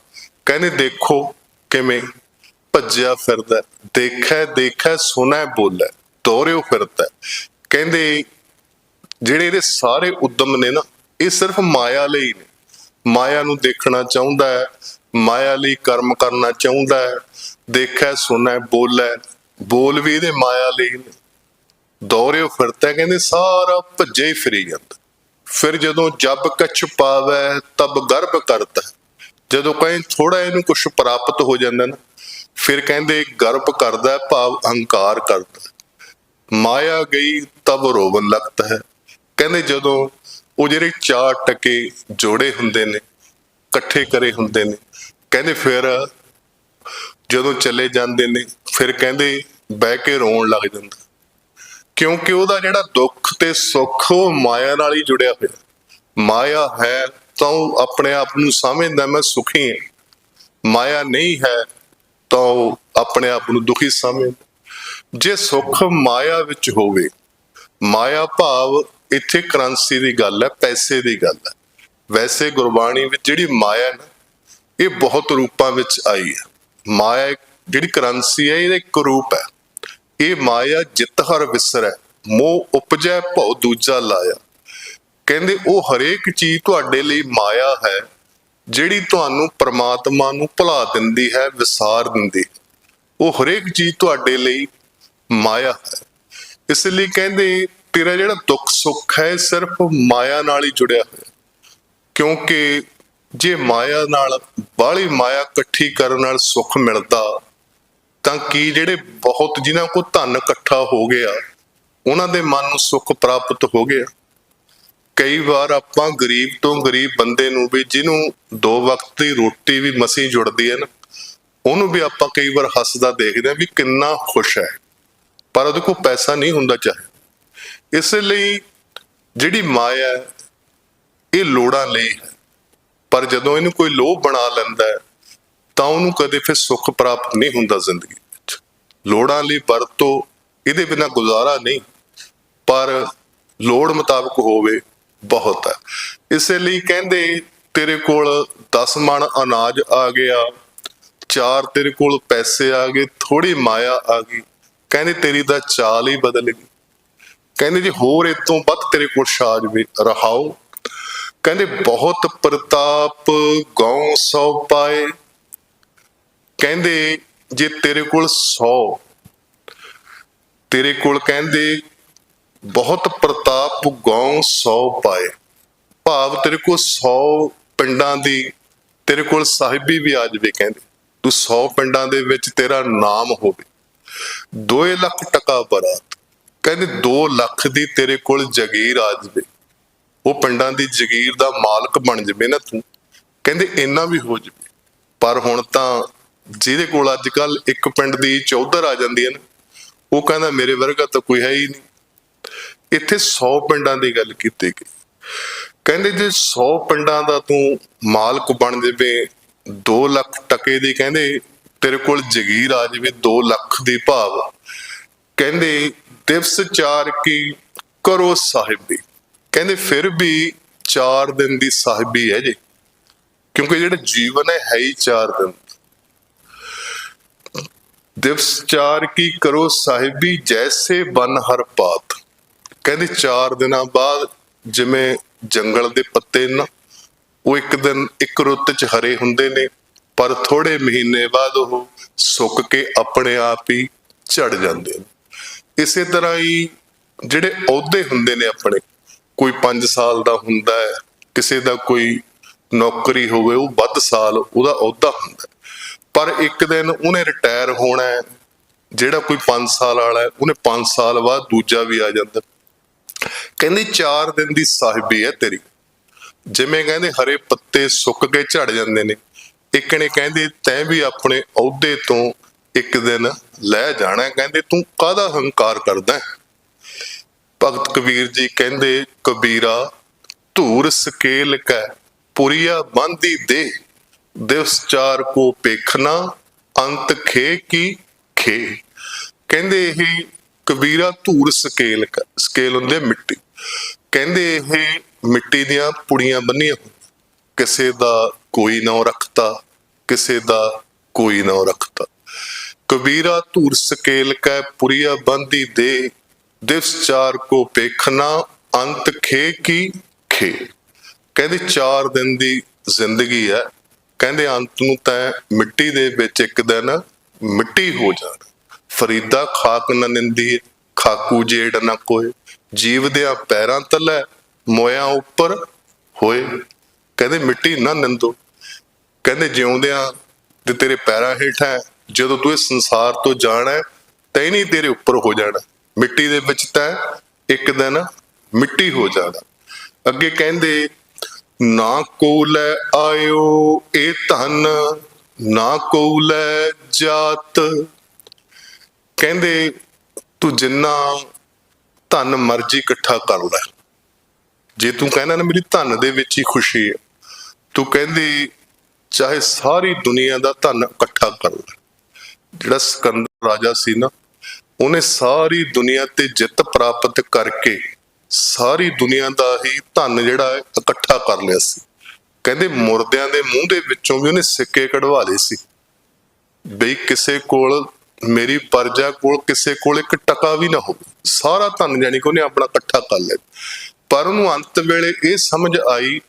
ਕਹਿੰਦੇ ਦੇਖੋ ਕਿਵੇਂ ਭੱਜਿਆ ਫਿਰਦਾ ਦੇਖੈ ਦੇਖੈ ਸੁਨੈ ਬੋਲੈ ਦੌੜਿਓ ਫਿਰਦਾ ਕਹਿੰਦੇ ਜਿਹੜੇ ਇਹਦੇ ਸਾਰੇ ਉਦਮ ਨੇ ਨਾ, ਇਹ ਸਿਰਫ ਮਾਇਆ ਲਈ ਨੇ। ਮਾਇਆ ਨੂੰ ਦੇਖਣਾ ਚਾਹੁੰਦਾ ਹੈ, ਮਾਇਆ ਲਈ ਕਰਮ ਕਰਨਾ ਚਾਹੁੰਦਾ ਹੈ। ਦੇਖੈ, ਸੁਣੈ, ਬੋਲੈ, ਬੋਲ ਵੀ ਇਹਦੇ ਮਾਇਆ ਲਈ ਨੇ। ਦੌੜਿਓ ਫਿਰਦਾ ਕਹਿੰਦੇ ਸਾਰਾ ਭੱਜੇ ਹੀ ਫਿਰੀ ਜਾਂਦਾ। ਫਿਰ ਜਦੋਂ ਜਬ ਕਛ ਪਾਵੈ, ਤਬ ਗਰਭ ਕਰਤਾ ਜਦੋਂ ਕਹੀਂ ਥੋੜਾ ਇਹਨੂੰ ਕੁਝ ਪ੍ਰਾਪਤ ਹੋ ਜਾਂਦਾ ਨਾ, ਫਿਰ ਕਹਿੰਦੇ ਗਰਭ ਕਰਦਾ, ਭਾਵ ਅਹੰਕਾਰ ਕਰਦਾ। ਮਾਇਆ ਗਈ, ਤਬ ਰੋਵਣ ਲੱਗਦਾ ਹੈ ਕਹਿੰਦੇ ਜਦੋਂ ਉਹ ਜਿਹੜੇ ਚਾਰ ਟਕੇ ਜੋੜੇ ਹੁੰਦੇ ਨੇ, ਇਕੱਠੇ ਕਰੇ ਹੁੰਦੇ ਨੇ, ਕਹਿੰਦੇ ਫਿਰ ਜਦੋਂ ਚਲੇ ਜਾਂਦੇ ਨੇ, ਫਿਰ ਕਹਿੰਦੇ ਬਹਿ ਕੇ ਰੋਣ ਲੱਗ ਜਾਂਦਾ। ਕਿਉਂਕਿ ਉਹਦਾ ਜਿਹੜਾ ਦੁੱਖ ਤੇ ਸੁੱਖ ਉਹ ਮਾਇਆ ਨਾਲ ਹੀ ਜੁੜਿਆ ਹੋਇਆ। ਮਾਇਆ ਹੈ ਤਾਂ ਉਹ ਆਪਣੇ ਆਪ ਨੂੰ ਸਮਝਦਾ ਮੈਂ ਸੁਖੀ ਹਾਂ। ਮਾਇਆ ਨਹੀਂ ਹੈ ਤਾਂ ਉਹ ਆਪਣੇ ਆਪ ਨੂੰ ਦੁਖੀ ਸਮਝਦਾ। ਜੇ ਸੁੱਖ ਮਾਇਆ ਵਿੱਚ ਹੋਵੇ, ਮਾਇਆ ਭਾਵ ਇੱਥੇ ਕਰੰਸੀ ਦੀ ਗੱਲ ਹੈ, ਪੈਸੇ ਦੀ ਗੱਲ ਹੈ। ਵੈਸੇ ਗੁਰਬਾਣੀ ਵਿੱਚ ਜਿਹੜੀ ਮਾਇਆ ਨਾ, ਇਹ ਬਹੁਤ ਰੂਪਾਂ ਵਿੱਚ ਆਈ ਹੈ। ਮਾਇਆ ਜਿਹੜੀ ਕਰੰਸੀ ਹੈ, ਇਹਦਾ ਇੱਕ ਰੂਪ ਹੈ। ਇਹ ਮਾਇਆ ਜਿਤ ਹਰ ਵਿਸਰੈ ਮੋਹ ਉਪਜੈ ਭਉ ਦੂਜਾ ਲਾਇਆ। ਕਹਿੰਦੇ, ਉਹ ਹਰੇਕ ਚੀਜ਼ ਤੁਹਾਡੇ ਲਈ ਮਾਇਆ ਹੈ, ਜਿਹੜੀ ਤੁਹਾਨੂੰ ਪਰਮਾਤਮਾ ਨੂੰ ਭੁਲਾ ਦਿੰਦੀ ਹੈ, ਵਿਸਾਰ ਦਿੰਦੀ ਹੈ। ਉਹ ਹਰੇਕ ਚੀਜ਼ ਤੁਹਾਡੇ ਲਈ ਮਾਇਆ ਹੈ। ਇਸ ਲਈ ਕਹਿੰਦੇ, ਤੇਰਾ ਜਿਹੜਾ ਦੁੱਖ ਸੁੱਖ ਹੈ, ਇਹ ਸਿਰਫ ਮਾਇਆ ਨਾਲ ਹੀ ਜੁੜਿਆ ਹੋਇਆ ਕਿਉਂਕਿ ਜੇ ਮਾਇਆ ਨਾਲ, ਬਾਹਲੀ ਮਾਇਆ ਇਕੱਠੀ ਕਰਨ ਨਾਲ ਸੁੱਖ ਮਿਲਦਾ ਤਾਂ ਕੀ ਜਿਹੜੇ ਬਹੁਤ ਜਿਨ੍ਹਾਂ ਕੋ ਧਨ ਇਕੱਠਾ ਹੋ ਗਿਆ, ਉਹਨਾਂ ਦੇ ਮਨ ਨੂੰ ਸੁੱਖ ਪ੍ਰਾਪਤ ਹੋ ਗਿਆ? ਕਈ ਵਾਰ ਆਪਾਂ ਗਰੀਬ ਤੋਂ ਗਰੀਬ ਬੰਦੇ ਨੂੰ ਵੀ ਜਿਹਨੂੰ ਦੋ ਵਕਤ ਦੀ ਰੋਟੀ ਵੀ ਮਸੀ ਜੁੜਦੀ ਹੈ ਨਾ, ਉਹਨੂੰ ਵੀ ਆਪਾਂ ਕਈ ਵਾਰ ਹੱਸਦਾ ਦੇਖਦੇ ਹਾਂ ਵੀ ਕਿੰਨਾ ਖੁਸ਼ ਹੈ। ਪਰ ਉਹਦੇ ਕੋਲ ਪੈਸਾ ਨਹੀਂ ਹੁੰਦਾ ਚਾਹੇ। ਇਸੇ ਲਈ ਜਿਹੜੀ ਮਾਇਆ ਹੈ, ਇਹ ਲੋੜਾਂ ਲਈ ਹੈ। ਪਰ ਜਦੋਂ ਇਹਨੂੰ ਕੋਈ ਲੋਭ ਬਣਾ ਲੈਂਦਾ ਹੈ ਤਾਂ ਉਹਨੂੰ ਕਦੇ ਫਿਰ ਸੁੱਖ ਪ੍ਰਾਪਤ ਨਹੀਂ ਹੁੰਦਾ ਜ਼ਿੰਦਗੀ ਵਿੱਚ। ਲੋੜਾਂ ਲਈ ਵਰਤੋ ਇਹਦੇ ਬਿਨਾ ਗੁਜ਼ਾਰਾ ਨਹੀਂ, ਪਰ ਲੋੜ ਮੁਤਾਬਕ ਹੋਵੇ ਬਹੁਤ ਹੈ। ਇਸੇ ਲਈ ਕਹਿੰਦੇ, ਤੇਰੇ ਕੋਲ 10 ਮਣ ਅਨਾਜ ਆ ਗਿਆ, ਚਾਰ ਤੇਰੇ ਕੋਲ ਪੈਸੇ ਆ ਗਏ ਥੋੜੀ ਮਾਇਆ ਆ ਗਈ। ਕਹਿੰਦੇ, ਤੇਰੀ ਤਾਂ ਚਾਲ ਹੀ ਬਦਲ ਗਈ। ਕਹਿੰਦੇ, ਜੀ ਹੋਰ ਇਹ ਤੋਂ ਵੱਧ ਤੇਰੇ ਕੋਲ ਸ਼ਾਜ ਜਾਵੇ ਰਹਾਓ। ਕਹਿੰਦੇ, ਬਹੁਤ ਪ੍ਰਤਾਪ, ਗਉ ਸੋ ਪਾਏ ਕਹਿੰਦੇ, ਜੇ ਤੇਰੇ ਕੋਲ 100 ਤੇਰੇ ਕੋਲ ਕਹਿੰਦੇ, ਬਹੁਤ ਪ੍ਰਤਾਪ ਗਉ ਸੌ ਪਾਏ। ਭਾਵ ਤੇਰੇ ਕੋਲ 100 ਪਿੰਡਾਂ ਦੀ, ਤੇਰੇ ਕੋਲ ਸਾਹਿਬੀ ਵੀ ਆ ਜਾਵੇ ਕਹਿੰਦੇ। ਤੂੰ 100 ਪਿੰਡਾਂ ਦੇ ਵਿੱਚ ਤੇਰਾ ਨਾਮ ਹੋਵੇ। 2 ਲੱਖ ਟਕਾ ਬਰਾਤ। ਕਹਿੰਦੇ 2 ਲੱਖ ਦੀ ਤੇਰੇ ਕੋਲ ਜਗੀਰ ਆ ਜਾਵੇ। ਉਹ ਪਿੰਡਾਂ ਦੀ ਜਗੀਰ ਦਾ ਮਾਲਕ ਬਣ ਜਾਵੇ ਨਾ ਤੂੰ। ਕਹਿੰਦੇ, ਇੰਨਾ ਵੀ ਹੋ ਜਾਵੇ। ਪਰ ਹੁਣ ਤਾਂ ਜਿਹਦੇ ਕੋਲ ਅੱਜ ਕੱਲ ਇੱਕ ਪਿੰਡ ਦੀ ਚੌਧਰ ਆ ਜਾਂਦੀ ਹੈ ਨਾ, ਉਹ ਕਹਿੰਦਾ ਮੇਰੇ ਵਰਗਾ ਤਾਂ ਕੋਈ ਹੈ ਹੀ ਨਹੀਂ। ਇੱਥੇ 100 ਪਿੰਡਾਂ ਦੀ ਗੱਲ ਕੀਤੀ ਗਈ। ਕਹਿੰਦੇ ਜੇ 100 ਪਿੰਡਾਂ ਦਾ ਤੂੰ ਮਾਲਕ ਬਣ ਜਾਵੇ 2 ਲੱਖ ਟਕੇ ਦੀ ਕਹਿੰਦੇ, ਤੇਰੇ ਕੋਲ ਜਗੀਰ ਆ ਜਾਵੇ 2 ਲੱਖ ਦੀ ਭਾਵ। ਕਹਿੰਦੇ ਦਿਵਸ ਚਾਰ ਕੀ ਕਰੋ ਸਾਹਿਬੀ। ਕਹਿੰਦੇ ਫਿਰ ਵੀ 4 ਦਿਨ ਦੀ ਸਾਹਿਬੀ ਹੈ ਜੀ। ਕਿਉਂਕਿ ਜਿਹੜਾ ਜੀਵਨ ਹੈ ਹੈ ਹੀ 4 ਦਿਨ। ਦਿਵਸ ਚਾਰ ਕੀ ਕਰੋ ਸਾਹਿਬੀ, ਜੈਸੇ ਬਨ ਹਰ ਪਾਤ। ਕਹਿੰਦੇ ਚਾਰ ਦਿਨਾਂ ਬਾਅਦ ਜਿਵੇਂ ਜੰਗਲ ਦੇ ਪੱਤੇ ਨਾ, ਉਹ ਇੱਕ ਦਿਨ ਇੱਕ ਰੁੱਤ ਚ ਹਰੇ ਹੁੰਦੇ ਨੇ, ਪਰ ਥੋੜੇ ਮਹੀਨੇ ਬਾਅਦ ਉਹ ਸੁੱਕ ਕੇ ਆਪਣੇ ਆਪ ਹੀ ਝੜ ਜਾਂਦੇ ਨੇ। ਇਸੇ ਤਰ੍ਹਾਂ ਹੀ ਜਿਹੜੇ ਅਹੁਦੇ ਹੁੰਦੇ ਨੇ ਆਪਣੇ, ਕੋਈ 5 ਸਾਲ ਦਾ ਹੁੰਦਾ ਹੈ, ਕਿਸੇ ਦਾ ਕੋਈ ਨੌਕਰੀ ਹੋਵੇ, ਉਹ ਵੱਧ ਸਾਲ ਉਹਦਾ ਅਹੁਦਾ ਹੁੰਦਾ ਪਰ ਇੱਕ ਦਿਨ ਉਹਨੇ ਰਿਟਾਇਰ ਹੋਣਾ ਹੈ, ਜਿਹੜਾ ਕੋਈ 5 ਸਾਲ ਵਾਲਾ ਹੈ, ਉਹਨੇ 5 ਸਾਲ ਬਾਅਦ ਦੂਜਾ ਵੀ ਆ ਜਾਂਦਾ। ਕਹਿੰਦੇ 4 ਦਿਨ ਦੀ ਸਾਹਿਬੀ ਹੈ ਤੇਰੀ। ਜਿਵੇਂ ਕਹਿੰਦੇ, ਹਰੇ ਪੱਤੇ ਸੁੱਕ ਕੇ ਝੜ ਜਾਂਦੇ ਨੇ। ਇੱਕ ਨੇ ਕਹਿੰਦੇ, ਤੈਂ ਵੀ ਆਪਣੇ ਅਹੁਦੇ ਤੋਂ ਇੱਕ ਦਿਨ ਲੈ ਜਾਣਾ ਕਹਿੰਦੇ, ਤੂੰ ਕਾਹਦਾ ਹੰਕਾਰ ਕਰਦਾ ਭਗਤ ਕਬੀਰ ਜੀ ਕਹਿੰਦੇ, ਕਬੀਰਾ, ਧੂਰ ਸਕੇਲ ਕੈ, ਪੁਰੀਆ ਬੰਦੀ ਦੇ ਦਿਵਸ ਚਾਰ ਕੋ ਪੇਖਣਾ ਅੰਤ ਖੇ ਕੀ ਖੇ। ਕਹਿੰਦੇ ਇਹ ਕਬੀਰਾ ਧੂਰ ਸਕੇਲ ਸਕੇਲ ਹੁੰਦੇ ਮਿੱਟੀ। ਕਹਿੰਦੇ ਇਹ ਮਿੱਟੀ ਦੀਆਂ ਪੁੜੀਆਂ ਬੰਨੀਆਂ ਕਿਸੇ ਦਾ ਕੋਈ ਨਾਂ ਰੱਖਤਾ, ਕਿਸੇ ਦਾ ਕੋਈ ਨਾਂ ਰੱਖਤਾ। ਕਬੀਰਾ ਧੂਰ ਸਕੇਲ ਕੈ ਪੁਰੀਆ ਬੰਦੀ ਦੇ। ਦਿਵਸ ਚਾਰ ਕੋ ਪੇਖਣਾ ਅੰਤ ਖੇ ਕੀ ਖੇ। ਕਹਿੰਦੇ 4 ਦਿਨ ਦੀ ਜ਼ਿੰਦਗੀ ਹੈ। ਕਹਿੰਦੇ ਅੰਤ ਨੂੰ ਤੈ ਮਿੱਟੀ ਦੇ ਵਿੱਚ ਇੱਕ ਦਿਨ ਮਿੱਟੀ ਹੋ ਜਾਣਾ। ਫਰੀਦਾ ਖਾਕ ਨ ਨਿੰਦੀ ਖਾਕੂ ਜੇੜ ਨ ਕੋਏ। ਜੀਵ ਦਿਆਂ ਪੈਰਾਂ ਤਲੇ ਮੋਇਆਂ ਉੱਪਰ ਹੋਏ। ਕਹਿੰਦੇ ਮਿੱਟੀ ਨਾ ਨਿੰਦੋ। ਕਹਿੰਦੇ ਜਿਉਂਦਿਆਂ ਤੇ ਤੇਰੇ ਪੈਰਾਂ ਹੇਠ ਹੈ। ਜਦੋਂ ਤੂੰ ਇਸ ਸੰਸਾਰ ਤੋਂ ਜਾਣਾ ਹੈ, ਤੈਂ ਨਹੀਂ ਤੇਰੇ ਉੱਪਰ ਹੋ ਜਾਣਾ। ਮਿੱਟੀ ਦੇ ਵਿੱਚ ਤੈ ਇੱਕ ਦਿਨ ਮਿੱਟੀ ਹੋ ਜਾਣਾ। ਅੱਗੇ ਕਹਿੰਦੇ ਨਾ ਕੋ ਲੈ ਆਇਓ ਇਹ ਧਨ, ਨਾ ਕੋ ਲੈ ਜਾਤ। ਕਹਿੰਦੇ, ਤੂੰ ਜਿੰਨਾ ਧਨ ਮਰਜ਼ੀ ਇਕੱਠਾ ਕਰ ਲੈ। ਜੇ ਤੂੰ ਕਹਿੰਦਾ ਨਾ ਮੇਰੀ ਧਨ ਦੇ ਵਿੱਚ ਹੀ ਖੁਸ਼ੀ ਹੈ, ਤੂੰ ਕਹਿੰਦੀ ਚਾਹੇ ਸਾਰੀ ਦੁਨੀਆ ਦਾ ਧਨ ਇਕੱਠਾ ਕਰ ਲੈ। ਜਿਹੜਾ ਸਿਕੰਦਰ ਰਾਜਾ ਸੀ ਨਾ, ਉਹਨੇ ਸਾਰੀ ਦੁਨੀਆ ਤੇ ਜਿੱਤ ਪ੍ਰਾਪਤ ਕਰਕੇ ਸਾਰੀ ਦੁਨੀਆ ਦਾ ਹੀ ਧਨ ਜਿਹੜਾ ਇਕੱਠਾ ਕਰ ਲਿਆ ਸੀ। ਕਹਿੰਦੇ ਮੁਰਦਿਆਂ ਦੇ ਮੂੰਹ ਦੇ ਵਿੱਚੋਂ ਵੀ ਉਹਨੇ ਸਿੱਕੇ ਕਢਵਾ ਲਏ ਸੀ। ਬਈ ਕਿਸੇ ਕੋਲ, ਮੇਰੀ ਪਰਜਾ ਕੋਲ, ਕਿਸੇ ਕੋਲ ਇੱਕ ਟਕਾ ਵੀ ਨਾ ਹੋਵੇ। ਸਾਰਾ ਧਨ ਜਾਨੀ ਕਿ ਉਹਨੇ ਆਪਣਾ ਇਕੱਠਾ ਕਰ ਲਿਆ। ਪਰ ਉਹਨੂੰ ਅੰਤ ਵੇਲੇ ਇਹ ਸਮਝ ਆਈ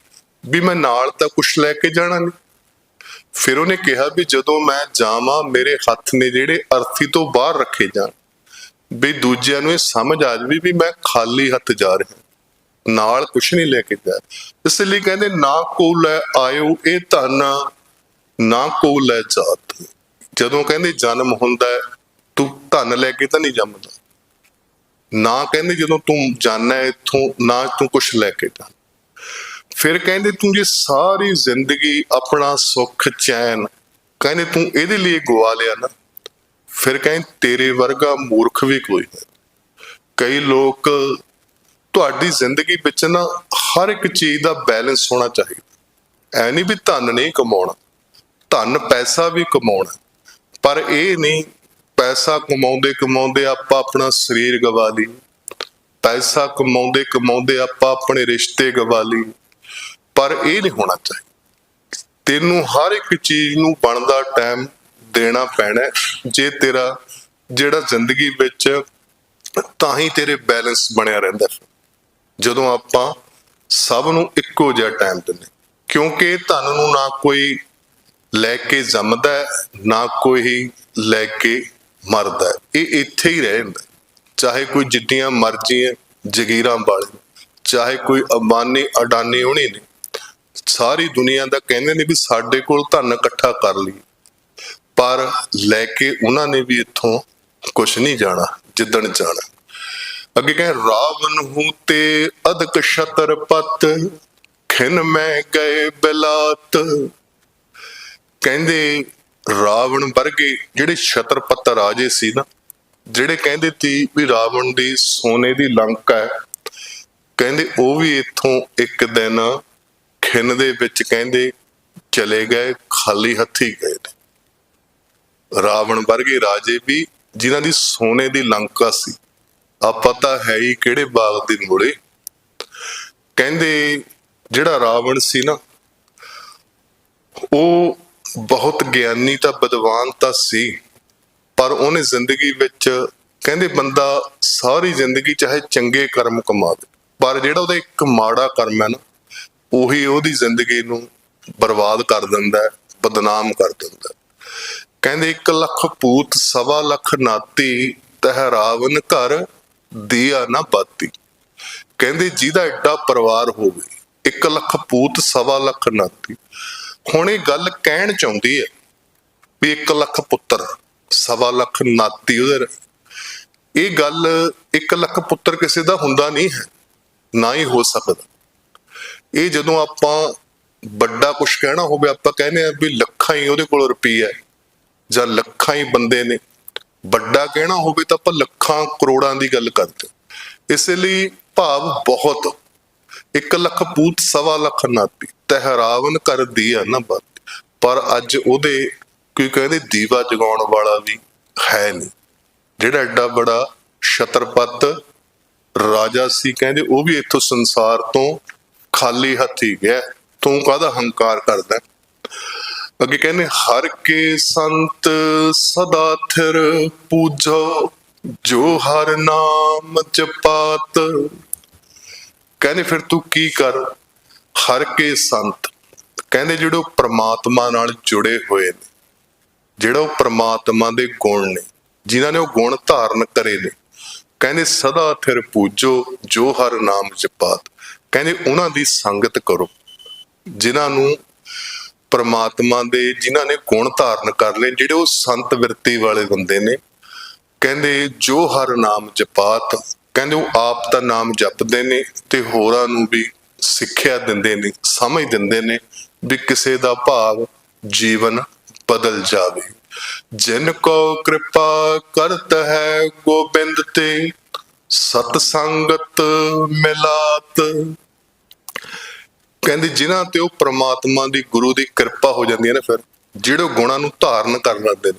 ਵੀ ਮੈਂ ਨਾਲ ਤਾਂ ਕੁਝ ਲੈ ਕੇ ਜਾਣਾ ਨਹੀਂ। ਫਿਰ ਉਹਨੇ ਕਿਹਾ ਵੀ ਜਦੋਂ ਮੈਂ ਜਾਵਾਂ, ਮੇਰੇ ਹੱਥ ਨੇ ਜਿਹੜੇ ਅਰਥੀ ਤੋਂ ਬਾਹਰ ਰੱਖੇ ਜਾਣ। ਵੀ ਦੂਜਿਆਂ ਨੂੰ ਇਹ ਸਮਝ ਆ ਜਾਵੇ ਵੀ ਮੈਂ ਖਾਲੀ ਹੱਥ ਜਾ ਰਿਹਾ। ਨਾਲ ਕੁਝ ਨਹੀਂ ਲੈ ਕੇ ਜਾ ਇਸ ਲਈ ਕਹਿੰਦੇ, ਨਾ ਕੋ ਲੈ ਆਇਓ ਇਹ ਧਨ, ਨਾ ਕੋ ਲੈ ਜਾਤ। ਜਦੋਂ ਕਹਿੰਦੇ ਜਨਮ ਹੁੰਦਾ ਤੂੰ ਧਨ ਲੈ ਕੇ ਤਾਂ ਨਹੀਂ ਜੰਮਦਾ। ਨਾ ਕਹਿੰਦੇ ਜਦੋਂ ਤੂੰ ਜਾਣਾ ਹੈ ਇੱਥੋਂ, ਨਾ ਤੂੰ ਕੁਝ ਲੈ ਕੇ ਜਾ। ਫਿਰ ਕਹਿੰਦੇ, ਤੂੰ ਜੇ ਸਾਰੀ ਜ਼ਿੰਦਗੀ ਆਪਣਾ ਸੁੱਖ, ਚੈਨ, ਕਹਿੰਦੇ ਤੂੰ ਇਹਦੇ ਲਈ ਗਵਾ ਲਿਆ ਨਾ। ਫਿਰ ਕਹਿੰਦੇ, ਤੇਰੇ ਵਰਗਾ ਮੂਰਖ ਵੀ ਕੋਈ ਨਹੀਂ। ਕਈ ਲੋਕ ਤੁਹਾਡੀ ਜ਼ਿੰਦਗੀ ਵਿੱਚ ਨਾ ਹਰ ਇੱਕ ਚੀਜ਼ ਦਾ ਬੈਲੈਂਸ ਹੋਣਾ ਚਾਹੀਦਾ। ਐ ਨਹੀਂ ਵੀ ਧਨ ਨਹੀਂ ਕਮਾਉਣਾ, ਧਨ ਪੈਸਾ ਵੀ ਕਮਾਉਣਾ। ਪਰ ਇਹ ਨਹੀਂ, ਪੈਸਾ ਕਮਾਉਂਦੇ ਕਮਾਉਂਦੇ ਆਪਾਂ ਆਪਣਾ ਸਰੀਰ ਗਵਾ ਲਈ ਪੈਸਾ ਕਮਾਉਂਦੇ ਕਮਾਉਂਦੇ ਆਪਾਂ ਆਪਣੇ ਰਿਸ਼ਤੇ ਗਵਾ ਲਈ ਪਰ ਇਹ ਨਹੀਂ ਹੋਣਾ ਚਾਹੀਦਾ। ਤੈਨੂੰ ਹਰ ਇੱਕ ਚੀਜ਼ ਨੂੰ ਬਣਦਾ ਟਾਈਮ ਦੇਣਾ ਪੈਣਾ ਜੇ ਤੇਰਾ ਜਿਹੜਾ ਜ਼ਿੰਦਗੀ ਵਿੱਚ ਤਾਂ ਹੀ ਤੇਰੇ ਬੈਲੈਂਸ ਬਣਿਆ ਰਹਿੰਦਾ ਹੈ। ਜਦੋਂ ਆਪਾਂ ਸਭ ਨੂੰ ਇੱਕੋ ਜਿਹਾ ਟਾਈਮ ਦਿੰਦੇ ਕਿਉਂਕਿ ਧਨ ਨੂੰ ਨਾ ਕੋਈ ਲੈ ਕੇ ਜੰਮਦਾ ਨਾ ਕੋਈ ਲੈ ਕੇ ਮਰਦਾ ਇਹ ਇੱਥੇ ਹੀ ਰਹਿ ਜਾਂਦਾ ਚਾਹੇ ਕੋਈ ਜਿੱਡੀਆਂ ਮਰਜ਼ੀਆਂ ਜਗੀਰਾਂ ਵਾਲੇ ਚਾਹੇ ਕੋਈ ਅਬਾਨੀ ਅਡਾਨੀ ਹੋਣੀ ਨੇ ਸਾਰੀ ਦੁਨੀਆ ਦਾ ਕਹਿੰਦੇ ਨੇ ਵੀ ਸਾਡੇ ਕੋਲ ਧਨ ਇਕੱਠਾ ਕਰ ਲਈ ਪਰ ਲੈ ਕੇ ਉਹਨਾਂ ਨੇ ਵੀ ਇੱਥੋਂ ਕੁਝ ਨਹੀਂ ਜਾਣਾ, ਜਿੱਦਣ ਜਾਣਾ। ਅੱਗੇ ਕਹੇ, ਰਾਵਣ ਹੂੰ ਤੇ ਅਦਕ ਛਤਰਪਤ ਖਿਨ ਮੈਂ ਗਏ ਬਿਲਾਤ। ਕਹਿੰਦੇ ਰਾਵਣ ਵਰਗੇ ਜਿਹੜੇ ਛਤਰਪਤ ਰਾਜੇ ਸੀ ਨਾ, ਜਿਹੜੇ ਕਹਿੰਦੇ ਸੀ ਵੀ ਰਾਵਣ ਦੀ ਸੋਨੇ ਦੀ ਲੰਕਾ ਹੈ, ਕਹਿੰਦੇ ਉਹ ਵੀ ਇੱਥੋਂ ਇੱਕ ਦਿਨ ਖਿਨ ਦੇ ਵਿੱਚ ਕਹਿੰਦੇ ਚਲੇ ਗਏ, ਖਾਲੀ ਹੱਥੀ ਗਏ ਨੇ। ਰਾਵਣ ਵਰਗੇ ਰਾਜੇ ਵੀ ਜਿਨ੍ਹਾਂ ਦੀ ਸੋਨੇ ਦੀ ਲੰਕਾ ਸੀ। ਆਪਾਂ ਤਾਂ ਹੈ ਹੀ ਕਿਹੜੇ ਬਾਗ ਦੇ ਮੁੜੇ ਕਹਿੰਦੇ ਜਿਹੜਾ ਰਾਵਣ ਸੀ ਨਾ, ਉਹ ਬਹੁਤ ਗਿਆਨੀ ਤਾਂ ਵਿਦਵਾਨ ਤਾਂ ਸੀ, ਪਰ ਉਹਨੇ ਜ਼ਿੰਦਗੀ ਵਿੱਚ ਕਹਿੰਦੇ ਬੰਦਾ ਸਾਰੀ ਜ਼ਿੰਦਗੀ ਚਾਹੇ ਚੰਗੇ ਕਰਮ ਕਮਾਵੇ ਪਰ ਜਿਹੜਾ ਉਹਦਾ ਇੱਕ ਮਾੜਾ ਕਰਮ ਹੈ ਨਾ, ਉਹੀ ਉਹਦੀ ਜ਼ਿੰਦਗੀ ਨੂੰ ਬਰਬਾਦ ਕਰ ਦਿੰਦਾ ਹੈ, ਬਦਨਾਮ ਕਰ ਦਿੰਦਾ ਕਹਿੰਦੇ 1 ਲੱਖ ਭੂਤ ਸਵਾ ਲੱਖ ਨਾਤੀ, ਤਹਿਰਾਵਨ ਘਰ ਦੀਆ ਨਾ ਬਾਤੀ। ਕਹਿੰਦੇ ਜਿਹਦਾ ਐਡਾ ਪਰਿਵਾਰ ਹੋਵੇ 1 ਲੱਖ ਭੂਤ ਸਵਾ ਲੱਖ ਨਾਤੀ। ਹੁਣ ਇਹ ਗੱਲ ਕਹਿਣ ਚਾਹੁੰਦੀ ਹੈ ਵੀ 1 ਲੱਖ ਪੁੱਤਰ, ਸਵਾ ਲੱਖ ਨਾਤੀ ਉਹਦੇ ਇਹ ਗੱਲ 1 ਲੱਖ ਪੁੱਤਰ ਕਿਸੇ ਦਾ ਹੁੰਦਾ ਨਹੀਂ ਹੈ, ਨਾ ਹੀ ਹੋ ਸਕਦਾ। ਇਹ ਜਦੋਂ ਆਪਾਂ ਵੱਡਾ ਕੁਝ ਕਹਿਣਾ ਹੋਵੇ, ਆਪਾਂ ਕਹਿੰਦੇ ਆ ਵੀ ਲੱਖਾਂ ਹੀ ਉਹਦੇ ਕੋਲ ਰੁਪਈਆ ਹੈ। ਜਾਂ ਲੱਖਾਂ ਹੀ ਬੰਦੇ ਨੇ, ਵੱਡਾ ਕਹਿਣਾ ਹੋਵੇ ਤਾਂ ਆਪਾਂ ਲੱਖਾਂ ਕਰੋੜਾਂ ਦੀ ਗੱਲ ਕਰਦੇ ਇਸੇ ਲਈ ਭਾਵ ਬਹੁਤ। 1 ਲੱਖ ਪੂਤ ਸਵਾ ਲੱਖ ਨਾਤੀ, ਤਹਿਰਾਵਨ ਕਰ ਦਿਆ ਨਾ ਬਾਤ। ਪਰ ਅੱਜ ਉਹਦੇ ਕੋਈ ਕਹਿੰਦੇ ਦੀਵਾ ਜਗਾਉਣ ਵਾਲਾ ਵੀ ਹੈ ਨਹੀਂ। ਜਿਹੜਾ ਐਡਾ ਬੜਾ ਛਤਰਪਤ ਰਾਜਾ ਸੀ, ਕਹਿੰਦੇ ਉਹ ਵੀ ਇੱਥੋਂ ਸੰਸਾਰ ਤੋਂ ਖਾਲੀ ਹੱਥੀ ਗਿਆ। ਤੂੰ ਕਾਹਦਾ ਹੰਕਾਰ ਕਰਦਾ? ਅੱਗੇ ਕਹਿੰਦੇ ਹਰ ਕੇ ਸੰਤ ਸਦਾ ਥਿਰ ਪੂਜੋ, ਜੋ ਹਰ ਨਾਮ ਜਪਾਤ। ਕਹਿੰਦੇ ਫਿਰ ਤੂੰ ਕੀ ਕਰ? ਹਰ ਕੇ ਸੰਤ। ਕਹਿੰਦੇ ਜਿਹੜੇ ਪ੍ਰਮਾਤਮਾ ਨਾਲ ਜੁੜੇ ਹੋਏ ਨੇ, ਜਿਹੜਾ ਉਹ ਪ੍ਰਮਾਤਮਾ ਦੇ ਗੁਣ ਨੇ, ਜਿਨ੍ਹਾਂ ਨੇ ਉਹ ਗੁਣ ਧਾਰਨ ਕਰੇ ਨੇ, ਕਹਿੰਦੇ ਸਦਾ ਥਿਰ ਪੂਜੋ, ਜੋ ਹਰ ਨਾਮ ਜਪਾਤ। ਕਹਿੰਦੇ ਉਹਨਾਂ ਦੀ ਸੰਗਤ ਕਰੋ, ਜਿਨ੍ਹਾਂ ਨੂੰ ਪ੍ਰਮਾਤਮਾ ਦੇ ਜਿਨ੍ਹਾਂ ਨੇ ਗੁਣ ਧਾਰਨ ਕਰ ਲਏ, ਜਿਹੜੇ ਉਹ ਸੰਤ ਵਿਰਤੀ ਵਾਲੇ ਬੰਦੇ ਨੇ, ਕਹਿੰਦੇ ਜੋ ਹਰ ਨਾਮ ਜਪਾਤ, ਕਹਿੰਦੇ ਉਹ ਆਪ ਦਾ ਨਾਮ ਜਪਦੇ ਨੇ ਤੇ ਹੋਰਾਂ ਨੂੰ ਵੀ ਸਿੱਖਿਆ ਦਿੰਦੇ ਨੇ, ਸਮਝ ਦਿੰਦੇ ਨੇ ਵੀ ਕਿਸੇ ਦਾ ਭਾਵ ਜੀਵਨ ਬਦਲ ਜਾਵੇ। ਜਿਨ ਕੋ ਕਿਰਪਾ ਕਰਤ ਹੈ ਗੋਬਿੰਦ ਤੇ, ਸਤ ਸੰਗਤ ਮਿਲਾਤ। ਕਹਿੰਦੇ ਜਿਨ੍ਹਾਂ ਤੇ ਉਹ ਪ੍ਰਮਾਤਮਾ ਦੀ, ਗੁਰੂ ਦੀ ਕਿਰਪਾ ਹੋ ਜਾਂਦੀ ਹੈ ਨਾ ਫਿਰ, ਜਿਹੜੇ ਉਹ ਗੁਣਾਂ ਨੂੰ ਧਾਰਨ ਕਰ ਲੈਂਦੇ ਨੇ,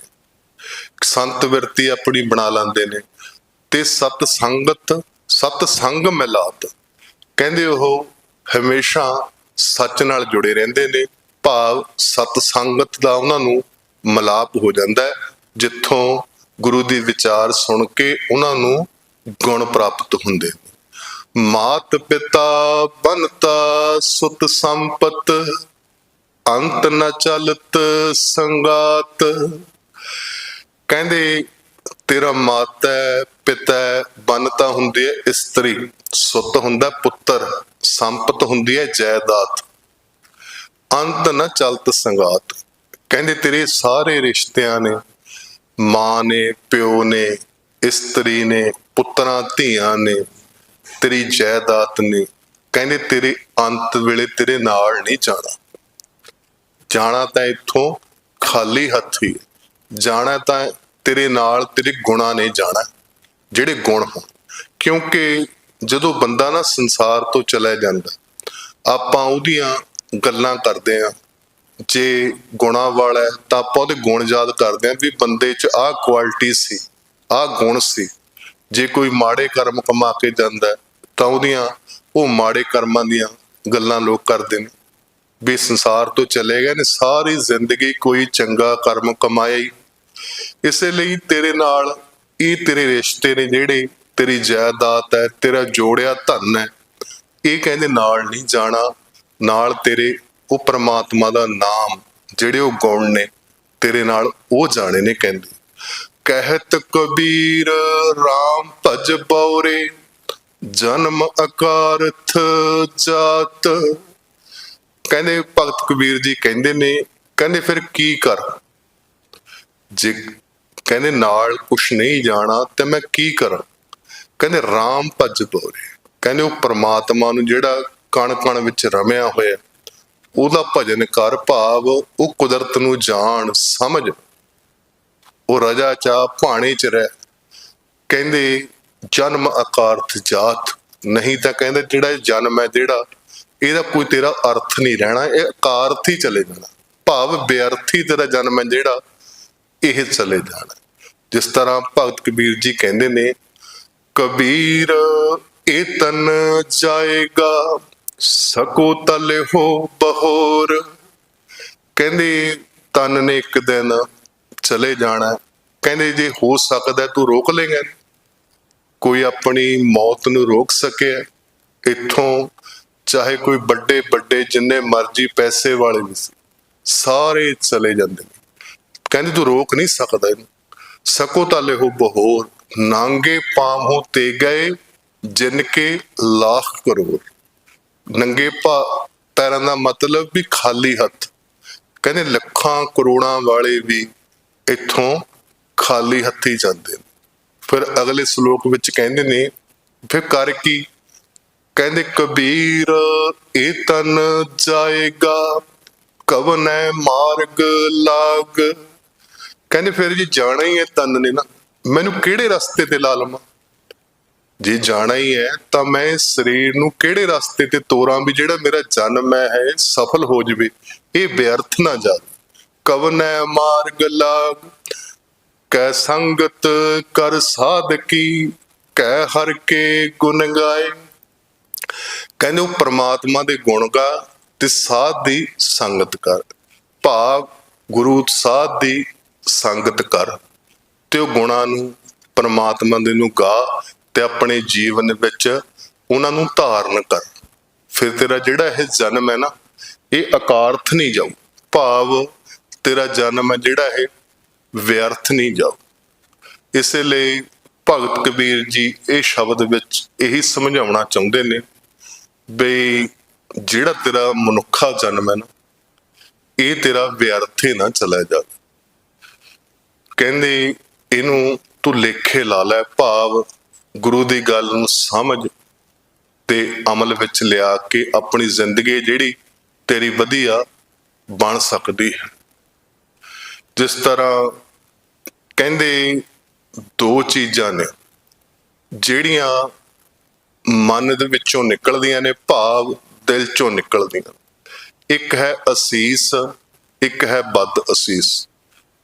ਸੰਤ ਵਿਰਤੀ ਆਪਣੀ ਬਣਾ ਲੈਂਦੇ ਨੇ ਤੇ ਸਤ ਸੰਗਤ, ਸਤ ਸੰਗ ਮਿਲਾਤ, ਕਹਿੰਦੇ ਉਹ ਹਮੇਸ਼ਾ ਸੱਚ ਨਾਲ ਜੁੜੇ ਰਹਿੰਦੇ ਨੇ, ਭਾਵ ਸਤ ਸੰਗਤ ਦਾ ਉਹਨਾਂ ਨੂੰ ਮਲਾਪ ਹੋ ਜਾਂਦਾ ਹੈ, ਜਿੱਥੋਂ ਗੁਰੂ ਦੀ ਵਿਚਾਰ ਸੁਣ ਕੇ ਉਹਨਾਂ ਨੂੰ ਗੁਣ ਪ੍ਰਾਪਤ ਹੁੰਦੇ ਨੇ। ਮਾਤ ਪਿਤਾ ਬਨਤਾ ਸੁਤ ਸੰਪਤ ਅੰਤ ਨ ਚਲਤ ਸੰਗਾਤ। ਕਹਿੰਦੇ ਤੇਰਾ ਮਾਤਾ ਪਿਤਾ ਹੈ, ਬਨਤਾ ਹੁੰਦੀ ਹੈ ਇਸਤਰੀ ਸੁੱਤ ਹੁੰਦਾ ਪੁੱਤਰ ਸੰਪਤ ਹੁੰਦੀ ਹੈ ਜਾਇਦਾਦ ਅੰਤ ਨ ਚਲਤ ਸੰਗਾਤ। ਕਹਿੰਦੇ ਤੇਰੇ ਸਾਰੇ ਰਿਸ਼ਤਿਆਂ ਨੇ ਮਾਂ ਨੇ ਪਿਓ ਨੇ ਇਸਤਰੀ ਨੇ ਪੁੱਤਰਾਂ ਧੀਆਂ ਨੇ ਤੇਰੀ ਜਾਇਦਾਦ ਨੇ। ਕਹਿੰਦੇ ਤੇਰੇ ਅੰਤ ਵੇਲੇ ਤੇਰੇ ਨਾਲ ਨਹੀਂ ਜਾਣਾ। ਜਾਣਾ ਤਾਂ ਇੱਥੋਂ ਖਾਲੀ ਹੱਥੀ ਜਾਣਾ ਤਾਂ ਤੇਰੇ ਨਾਲ ਤੇਰੇ ਗੁਣਾ ਨੇ ਜਾਣਾ, ਜਿਹੜੇ ਗੁਣ ਹੋਣ। ਕਿਉਂਕਿ ਜਦੋਂ ਬੰਦਾ ਨਾ ਸੰਸਾਰ ਤੋਂ ਚਲਾ ਜਾਂਦਾ, ਆਪਾਂ ਉਹਦੀਆਂ ਗੱਲਾਂ ਕਰਦੇ ਆ ਜੇ ਗੁਣਾ ਵਾਲਾ ਤਾਂ ਆਪਾਂ ਉਹਦੇ ਗੁਣ ਯਾਦ ਕਰਦੇ ਆ ਵੀ ਬੰਦੇ 'ਚ ਆਹ ਕੁਆਲਿਟੀ ਸੀ, ਆਹ ਗੁਣ ਸੀ। ਜੇ ਕੋਈ ਮਾੜੇ ਕਰਮ ਕਮਾ ਕੇ ਜਾਂਦਾ ਤਾਂ ਉਹਦੀਆਂ ਉਹ ਮਾੜੇ ਕਰਮਾਂ ਦੀਆਂ ਗੱਲਾਂ ਲੋਕ ਕਰਦੇ ਨੇ। ਵੀ ਸੰਸਾਰ ਤੋਂ ਚਲੇ ਗਏ ਨੇ, ਸਾਰੀ ਜ਼ਿੰਦਗੀ ਕੋਈ ਚੰਗਾ ਕਰਮ ਕਮਾਇਆ ਹੀ। ਇਸੇ ਲਈ ਤੇਰੇ ਨਾਲ ਇਹ ਤੇਰੇ ਰਿਸ਼ਤੇ ਨੇ, ਜਿਹੜੇ ਤੇਰੀ ਜਾਇਦਾਦ ਹੈ, ਤੇਰਾ ਜੋੜਿਆ ਧਨ ਹੈ। ਇਹ ਕਹਿੰਦੇ ਨਾਲ ਨਹੀਂ ਜਾਣਾ, ਨਾਲ ਤੇਰੇ ਉਹ ਪ੍ਰਮਾਤਮਾ ਦਾ ਨਾਮ ਜਿਹੜੇ ਉਹ ਗੁਣ ਨੇ, ਤੇਰੇ ਨਾਲ ਉਹ ਜਾਣੇ ਨੇ ਕਹਿੰਦੇ। ਕਹਿਤ ਕਬੀਰ RAM ਭਜ ਬਉਰੇ ਜਨਮ ਅਕਾਰਥ ਜਾਤ। ਕਹਿੰਦੇ ਭਗਤ ਕਬੀਰ ਜੀ ਕਹਿੰਦੇ ਨੇ, ਕਹਿੰਦੇ ਫਿਰ ਕੀ ਕਰ? ਜੇ ਕਹਿੰਦੇ ਨਾਲ ਕੁਛ ਨਹੀਂ ਜਾਣਾ, ਤੇ ਮੈਂ ਕੀ ਕਰਾਂ? ਕਹਿੰਦੇ RAM ਭੱਜ ਬੋਰੇ ਕਹਿੰਦੇ ਉਹ ਪ੍ਰਮਾਤਮਾ ਨੂੰ ਜਿਹੜਾ ਕਣ ਕਣ ਵਿੱਚ ਰਮਿਆ ਹੋਇਆ, ਉਹਦਾ ਭਜਨ ਕਰ ਭਾਵ, ਉਹ ਕੁਦਰਤ ਨੂੰ ਜਾਣ, ਸਮਝ। ਉਹ ਰਜਾ ਚਾ ਭਾਣੇ ਚ ਰਹਿ। ਕਹਿੰਦੇ ਜਨਮ ਆਕਾਰਥ ਜਾਤ। ਨਹੀਂ ਤਾਂ ਕਹਿੰਦੇ ਜਿਹੜਾ ਇਹ ਜਨਮ ਹੈ ਜਿਹੜਾ, ਇਹਦਾ ਕੋਈ ਤੇਰਾ ਅਰਥ ਨਹੀਂ ਰਹਿਣਾ, ਇਹ ਆਕਾਰਥ ਹੀ ਚਲੇ ਜਾਣਾ। ਭਾਵ ਬੇਅਰਥੀ ਤੇਰਾ ਜਨਮ ਹੈ ਜਿਹੜਾ, ਇਹ ਚਲੇ ਜਾਣਾ। ਜਿਸ ਤਰ੍ਹਾਂ ਭਗਤ ਕਬੀਰ ਜੀ ਕਹਿੰਦੇ ਨੇ, ਕਬੀਰ, ਇਹ ਤਨ ਜਾਏਗਾ, ਸਕੋ ਤਲੇ ਹੋ ਬਹੋਰ। ਕਹਿੰਦੇ, ਤਨ ਨੇ ਇੱਕ ਦਿਨ ਚਲੇ ਜਾਣਾ। ਕਹਿੰਦੇ, ਜੇ ਹੋ ਸਕਦਾ ਤੂੰ ਰੋਕ ਲੇਗਾ। ਕੋਈ ਆਪਣੀ ਮੌਤ ਨੂੰ ਰੋਕ ਸਕਿਆ ਇੱਥੋਂ ਚਾਹੇ ਕੋਈ ਵੱਡੇ ਵੱਡੇ ਜਿੰਨੇ ਮਰਜ਼ੀ ਪੈਸੇ ਵਾਲੇ ਵੀ ਸੀ, ਸਾਰੇ ਚਲੇ ਜਾਂਦੇ ਨੇ। ਕਹਿੰਦੇ ਤੂੰ ਰੋਕ ਨਹੀਂ ਸਕਦਾ ਇਹਨੂੰ। ਸਕੋ ਤਾਲੇ ਹੋ ਬਹੋਰ, ਨਾਂਗੇ ਪਾਮ ਹੋ ਤੇ ਗਏ ਜਿਨ ਕੇ ਲੱਖ ਕਰੋੜ। ਨੰਗੇ ਪਾ ਪੈਰਾਂ ਦਾ ਮਤਲਬ ਵੀ ਖਾਲੀ ਹੱਥ। ਕਹਿੰਦੇ ਲੱਖਾਂ ਕਰੋੜਾਂ ਵਾਲੇ ਵੀ ਇੱਥੋਂ ਖਾਲੀ ਹੱਥੀ ਜਾਂਦੇ ਨੇ। ਫਿਰ ਅਗਲੇ ਸ਼ਲੋਕ ਵਿੱਚ ਕਹਿੰਦੇ ਨੇ, ਫਿਰ ਕਰ ਕੀ? ਕਹਿੰਦੇ, ਕਬੀਰ, ਇਹ ਤਨ ਜਾਏਗਾ, ਕਵਨੈ ਮਾਰਗ ਲਾਗ। ਕਹਿੰਦੇ, ਫਿਰ ਜੀ ਜਾਣਾ ਹੀ ਹੈ ਤਨ ਨੇ ਨਾ। ਮੈਨੂੰ ਕਿਹੜੇ ਰਸਤੇ ਤੇ ਲਾ ਲਵਾਂ? ਜੇ ਜਾਣਾ ਹੀ ਹੈ, ਤਾਂ ਮੈਂ ਸਰੀਰ ਨੂੰ ਕਿਹੜੇ ਰਸਤੇ ਤੇ ਤੋਰਾਂ ਵੀ ਜਿਹੜਾ ਮੇਰਾ ਜਨਮ ਹੈ ਹੈ ਸਫਲ ਹੋ ਜਵੇ? ਇਹ ਬੇਅਰਥ ਨਾ ਜਾਵੇ। ਕਵਨੈ ਮਾਰਗ ਲਾਗ। ਕੈ ਸੰਗਤ ਕਰ ਸਾਧਕੀ, ਕੈ ਹਰ ਕੇ ਗੁਣ ਗਾਏ। ਕਹਿੰਦੇ ਉਹ ਪ੍ਰਮਾਤਮਾ ਦੇ ਗੁਣ ਗਾ ਤੇ ਸਾਧ ਦੀ ਸੰਗਤ ਕਰ। ਭਾਵ ਗੁਰੂ ਸਾਧ ਦੀ ਸੰਗਤ ਕਰ ਤੇ ਉਹ ਗੁਣਾਂ ਨੂੰ, ਪ੍ਰਮਾਤਮਾ ਦੇ ਨੂੰ ਗਾ ਤੇ ਆਪਣੇ ਜੀਵਨ ਵਿੱਚ ਉਹਨਾਂ ਨੂੰ ਧਾਰਨ ਕਰ। ਫਿਰ ਤੇਰਾ ਜਿਹੜਾ ਇਹ ਜਨਮ ਹੈ ਨਾ, ਇਹ ਅਕਾਰਥ ਨਹੀਂ ਜਾਊ। ਭਾਵ ਤੇਰਾ ਜਨਮ ਹੈ ਜਿਹੜਾ ਇਹ ਵਿਅਰਥ ਨਹੀਂ ਜਾਓ। ਇਸੇ ਲਈ ਭਗਤ ਕਬੀਰ ਜੀ ਇਹ ਸ਼ਬਦ ਵਿੱਚ ਇਹੀ ਸਮਝਾਉਣਾ ਚਾਹੁੰਦੇ ਨੇ ਬਈ ਜਿਹੜਾ ਤੇਰਾ ਮਨੁੱਖਾ ਜਨਮ ਹੈ ਨਾ, ਇਹ ਤੇਰਾ ਵਿਅਰਥੇ ਨਾ ਚਲਾ ਜਾਵੇ। ਕਹਿੰਦੇ ਇਹਨੂੰ ਤੂੰ ਲੇਖੇ ਲਾ ਲੈ, ਭਾਵ ਗੁਰੂ ਦੀ ਗੱਲ ਨੂੰ ਸਮਝ ਤੇ ਅਮਲ ਵਿੱਚ ਲਿਆ ਕੇ ਆਪਣੀ ਜ਼ਿੰਦਗੀ ਜਿਹੜੀ ਤੇਰੀ ਵਧੀਆ ਬਣ ਸਕਦੀ ਹੈ। ਜਿਸ ਤਰ੍ਹਾਂ ਕਹਿੰਦੇ ਦੋ ਚੀਜ਼ਾਂ ਨੇ, ਜਿਹੜੀਆਂ ਮਨ ਦੇ ਵਿੱਚੋਂ ਨਿਕਲਦੀਆਂ ਨੇ, ਭਾਵ ਦਿਲ ਚੋਂ ਨਿਕਲਦੀਆਂ। ਇੱਕ ਹੈ ਅਸੀਸ, ਇੱਕ ਹੈ ਬਦ ਅਸੀਸ।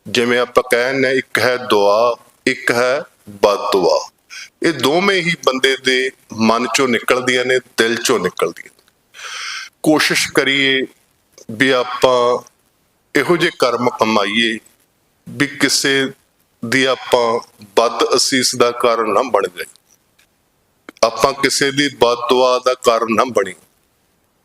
ਜਿਵੇਂ ਆਪਾਂ ਕਹਿੰਦੇ ਇੱਕ ਹੈ ਦੁਆ, ਇੱਕ ਹੈ ਬਦ ਦੁਆ। ਇਹ ਦੋਵੇਂ ਹੀ ਬੰਦੇ ਦੇ ਮਨ ਚੋਂ ਨਿਕਲਦੀਆਂ ਨੇ, ਦਿਲ ਚੋਂ ਨਿਕਲਦੀਆਂ ਕੋਸ਼ਿਸ਼ ਕਰੀਏ ਵੀ ਆਪਾਂ ਇਹੋ ਜਿਹੇ ਕਰਮ ਕਮਾਈਏ ਵੀ ਕਿਸੇ ਦੀ ਆਪਾਂ ਬਦ ਅਸੀਸ ਦਾ ਕਾਰਨ ਨਾ ਬਣ ਜਾਈਏ ਆਪਾਂ ਕਿਸੇ ਦੀ ਬਦ ਦੁਆ ਦਾ ਕਾਰਨ ਨਾ ਬਣੀ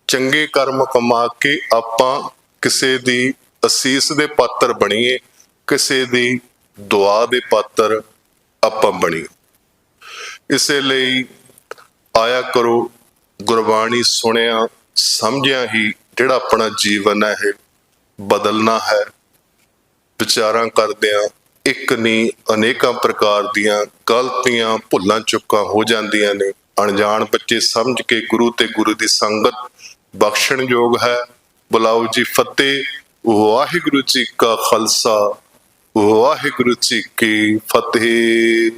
ਚੰਗੇ ਕਰਮ ਕਮਾ ਕੇ ਆਪਾਂ ਕਿਸੇ ਦੀ ਅਸੀਸ ਦੇ ਪਾਤਰ ਬਣੀਏ, ਕਿਸੇ ਦੀ ਦੁਆ ਦੇ ਪਾਤਰ ਆਪਾਂ ਬਣੀਏ। ਇਸੇ ਲਈ ਆਇਆ ਕਰੋ ਗੁਰਬਾਣੀ ਸੁਣਿਆ, ਸਮਝਿਆ ਹੀ ਜਿਹੜਾ ਆਪਣਾ ਜੀਵਨ ਹੈ ਇਹ ਬਦਲਣਾ ਹੈ। ਵਿਚਾਰਾਂ ਕਰਦਿਆਂ ਇੱਕ ਨਹੀਂ ਅਨੇਕਾਂ ਪ੍ਰਕਾਰ ਦੀਆਂ ਗਲਤੀਆਂ ਭੁੱਲਾਂ ਚੁੱਕਾਂ ਹੋ ਜਾਂਦੀਆਂ ਨੇ। ਅਣਜਾਣ ਬੱਚੇ ਸਮਝ ਕੇ ਗੁਰੂ ਤੇ ਗੁਰੂ ਦੀ ਸੰਗਤ ਬਖਸ਼ਣਯੋਗ ਹੈ। ਬੁਲਾਓ ਜੀ ਫਤਿਹ। ਵਾਹਿਗੁਰੂ ਜੀ ਕਾ ਖਾਲਸਾ। ਵਾਹਿਗੁਰੂ ਜੀ ਕੀ ਫਤਿਹ।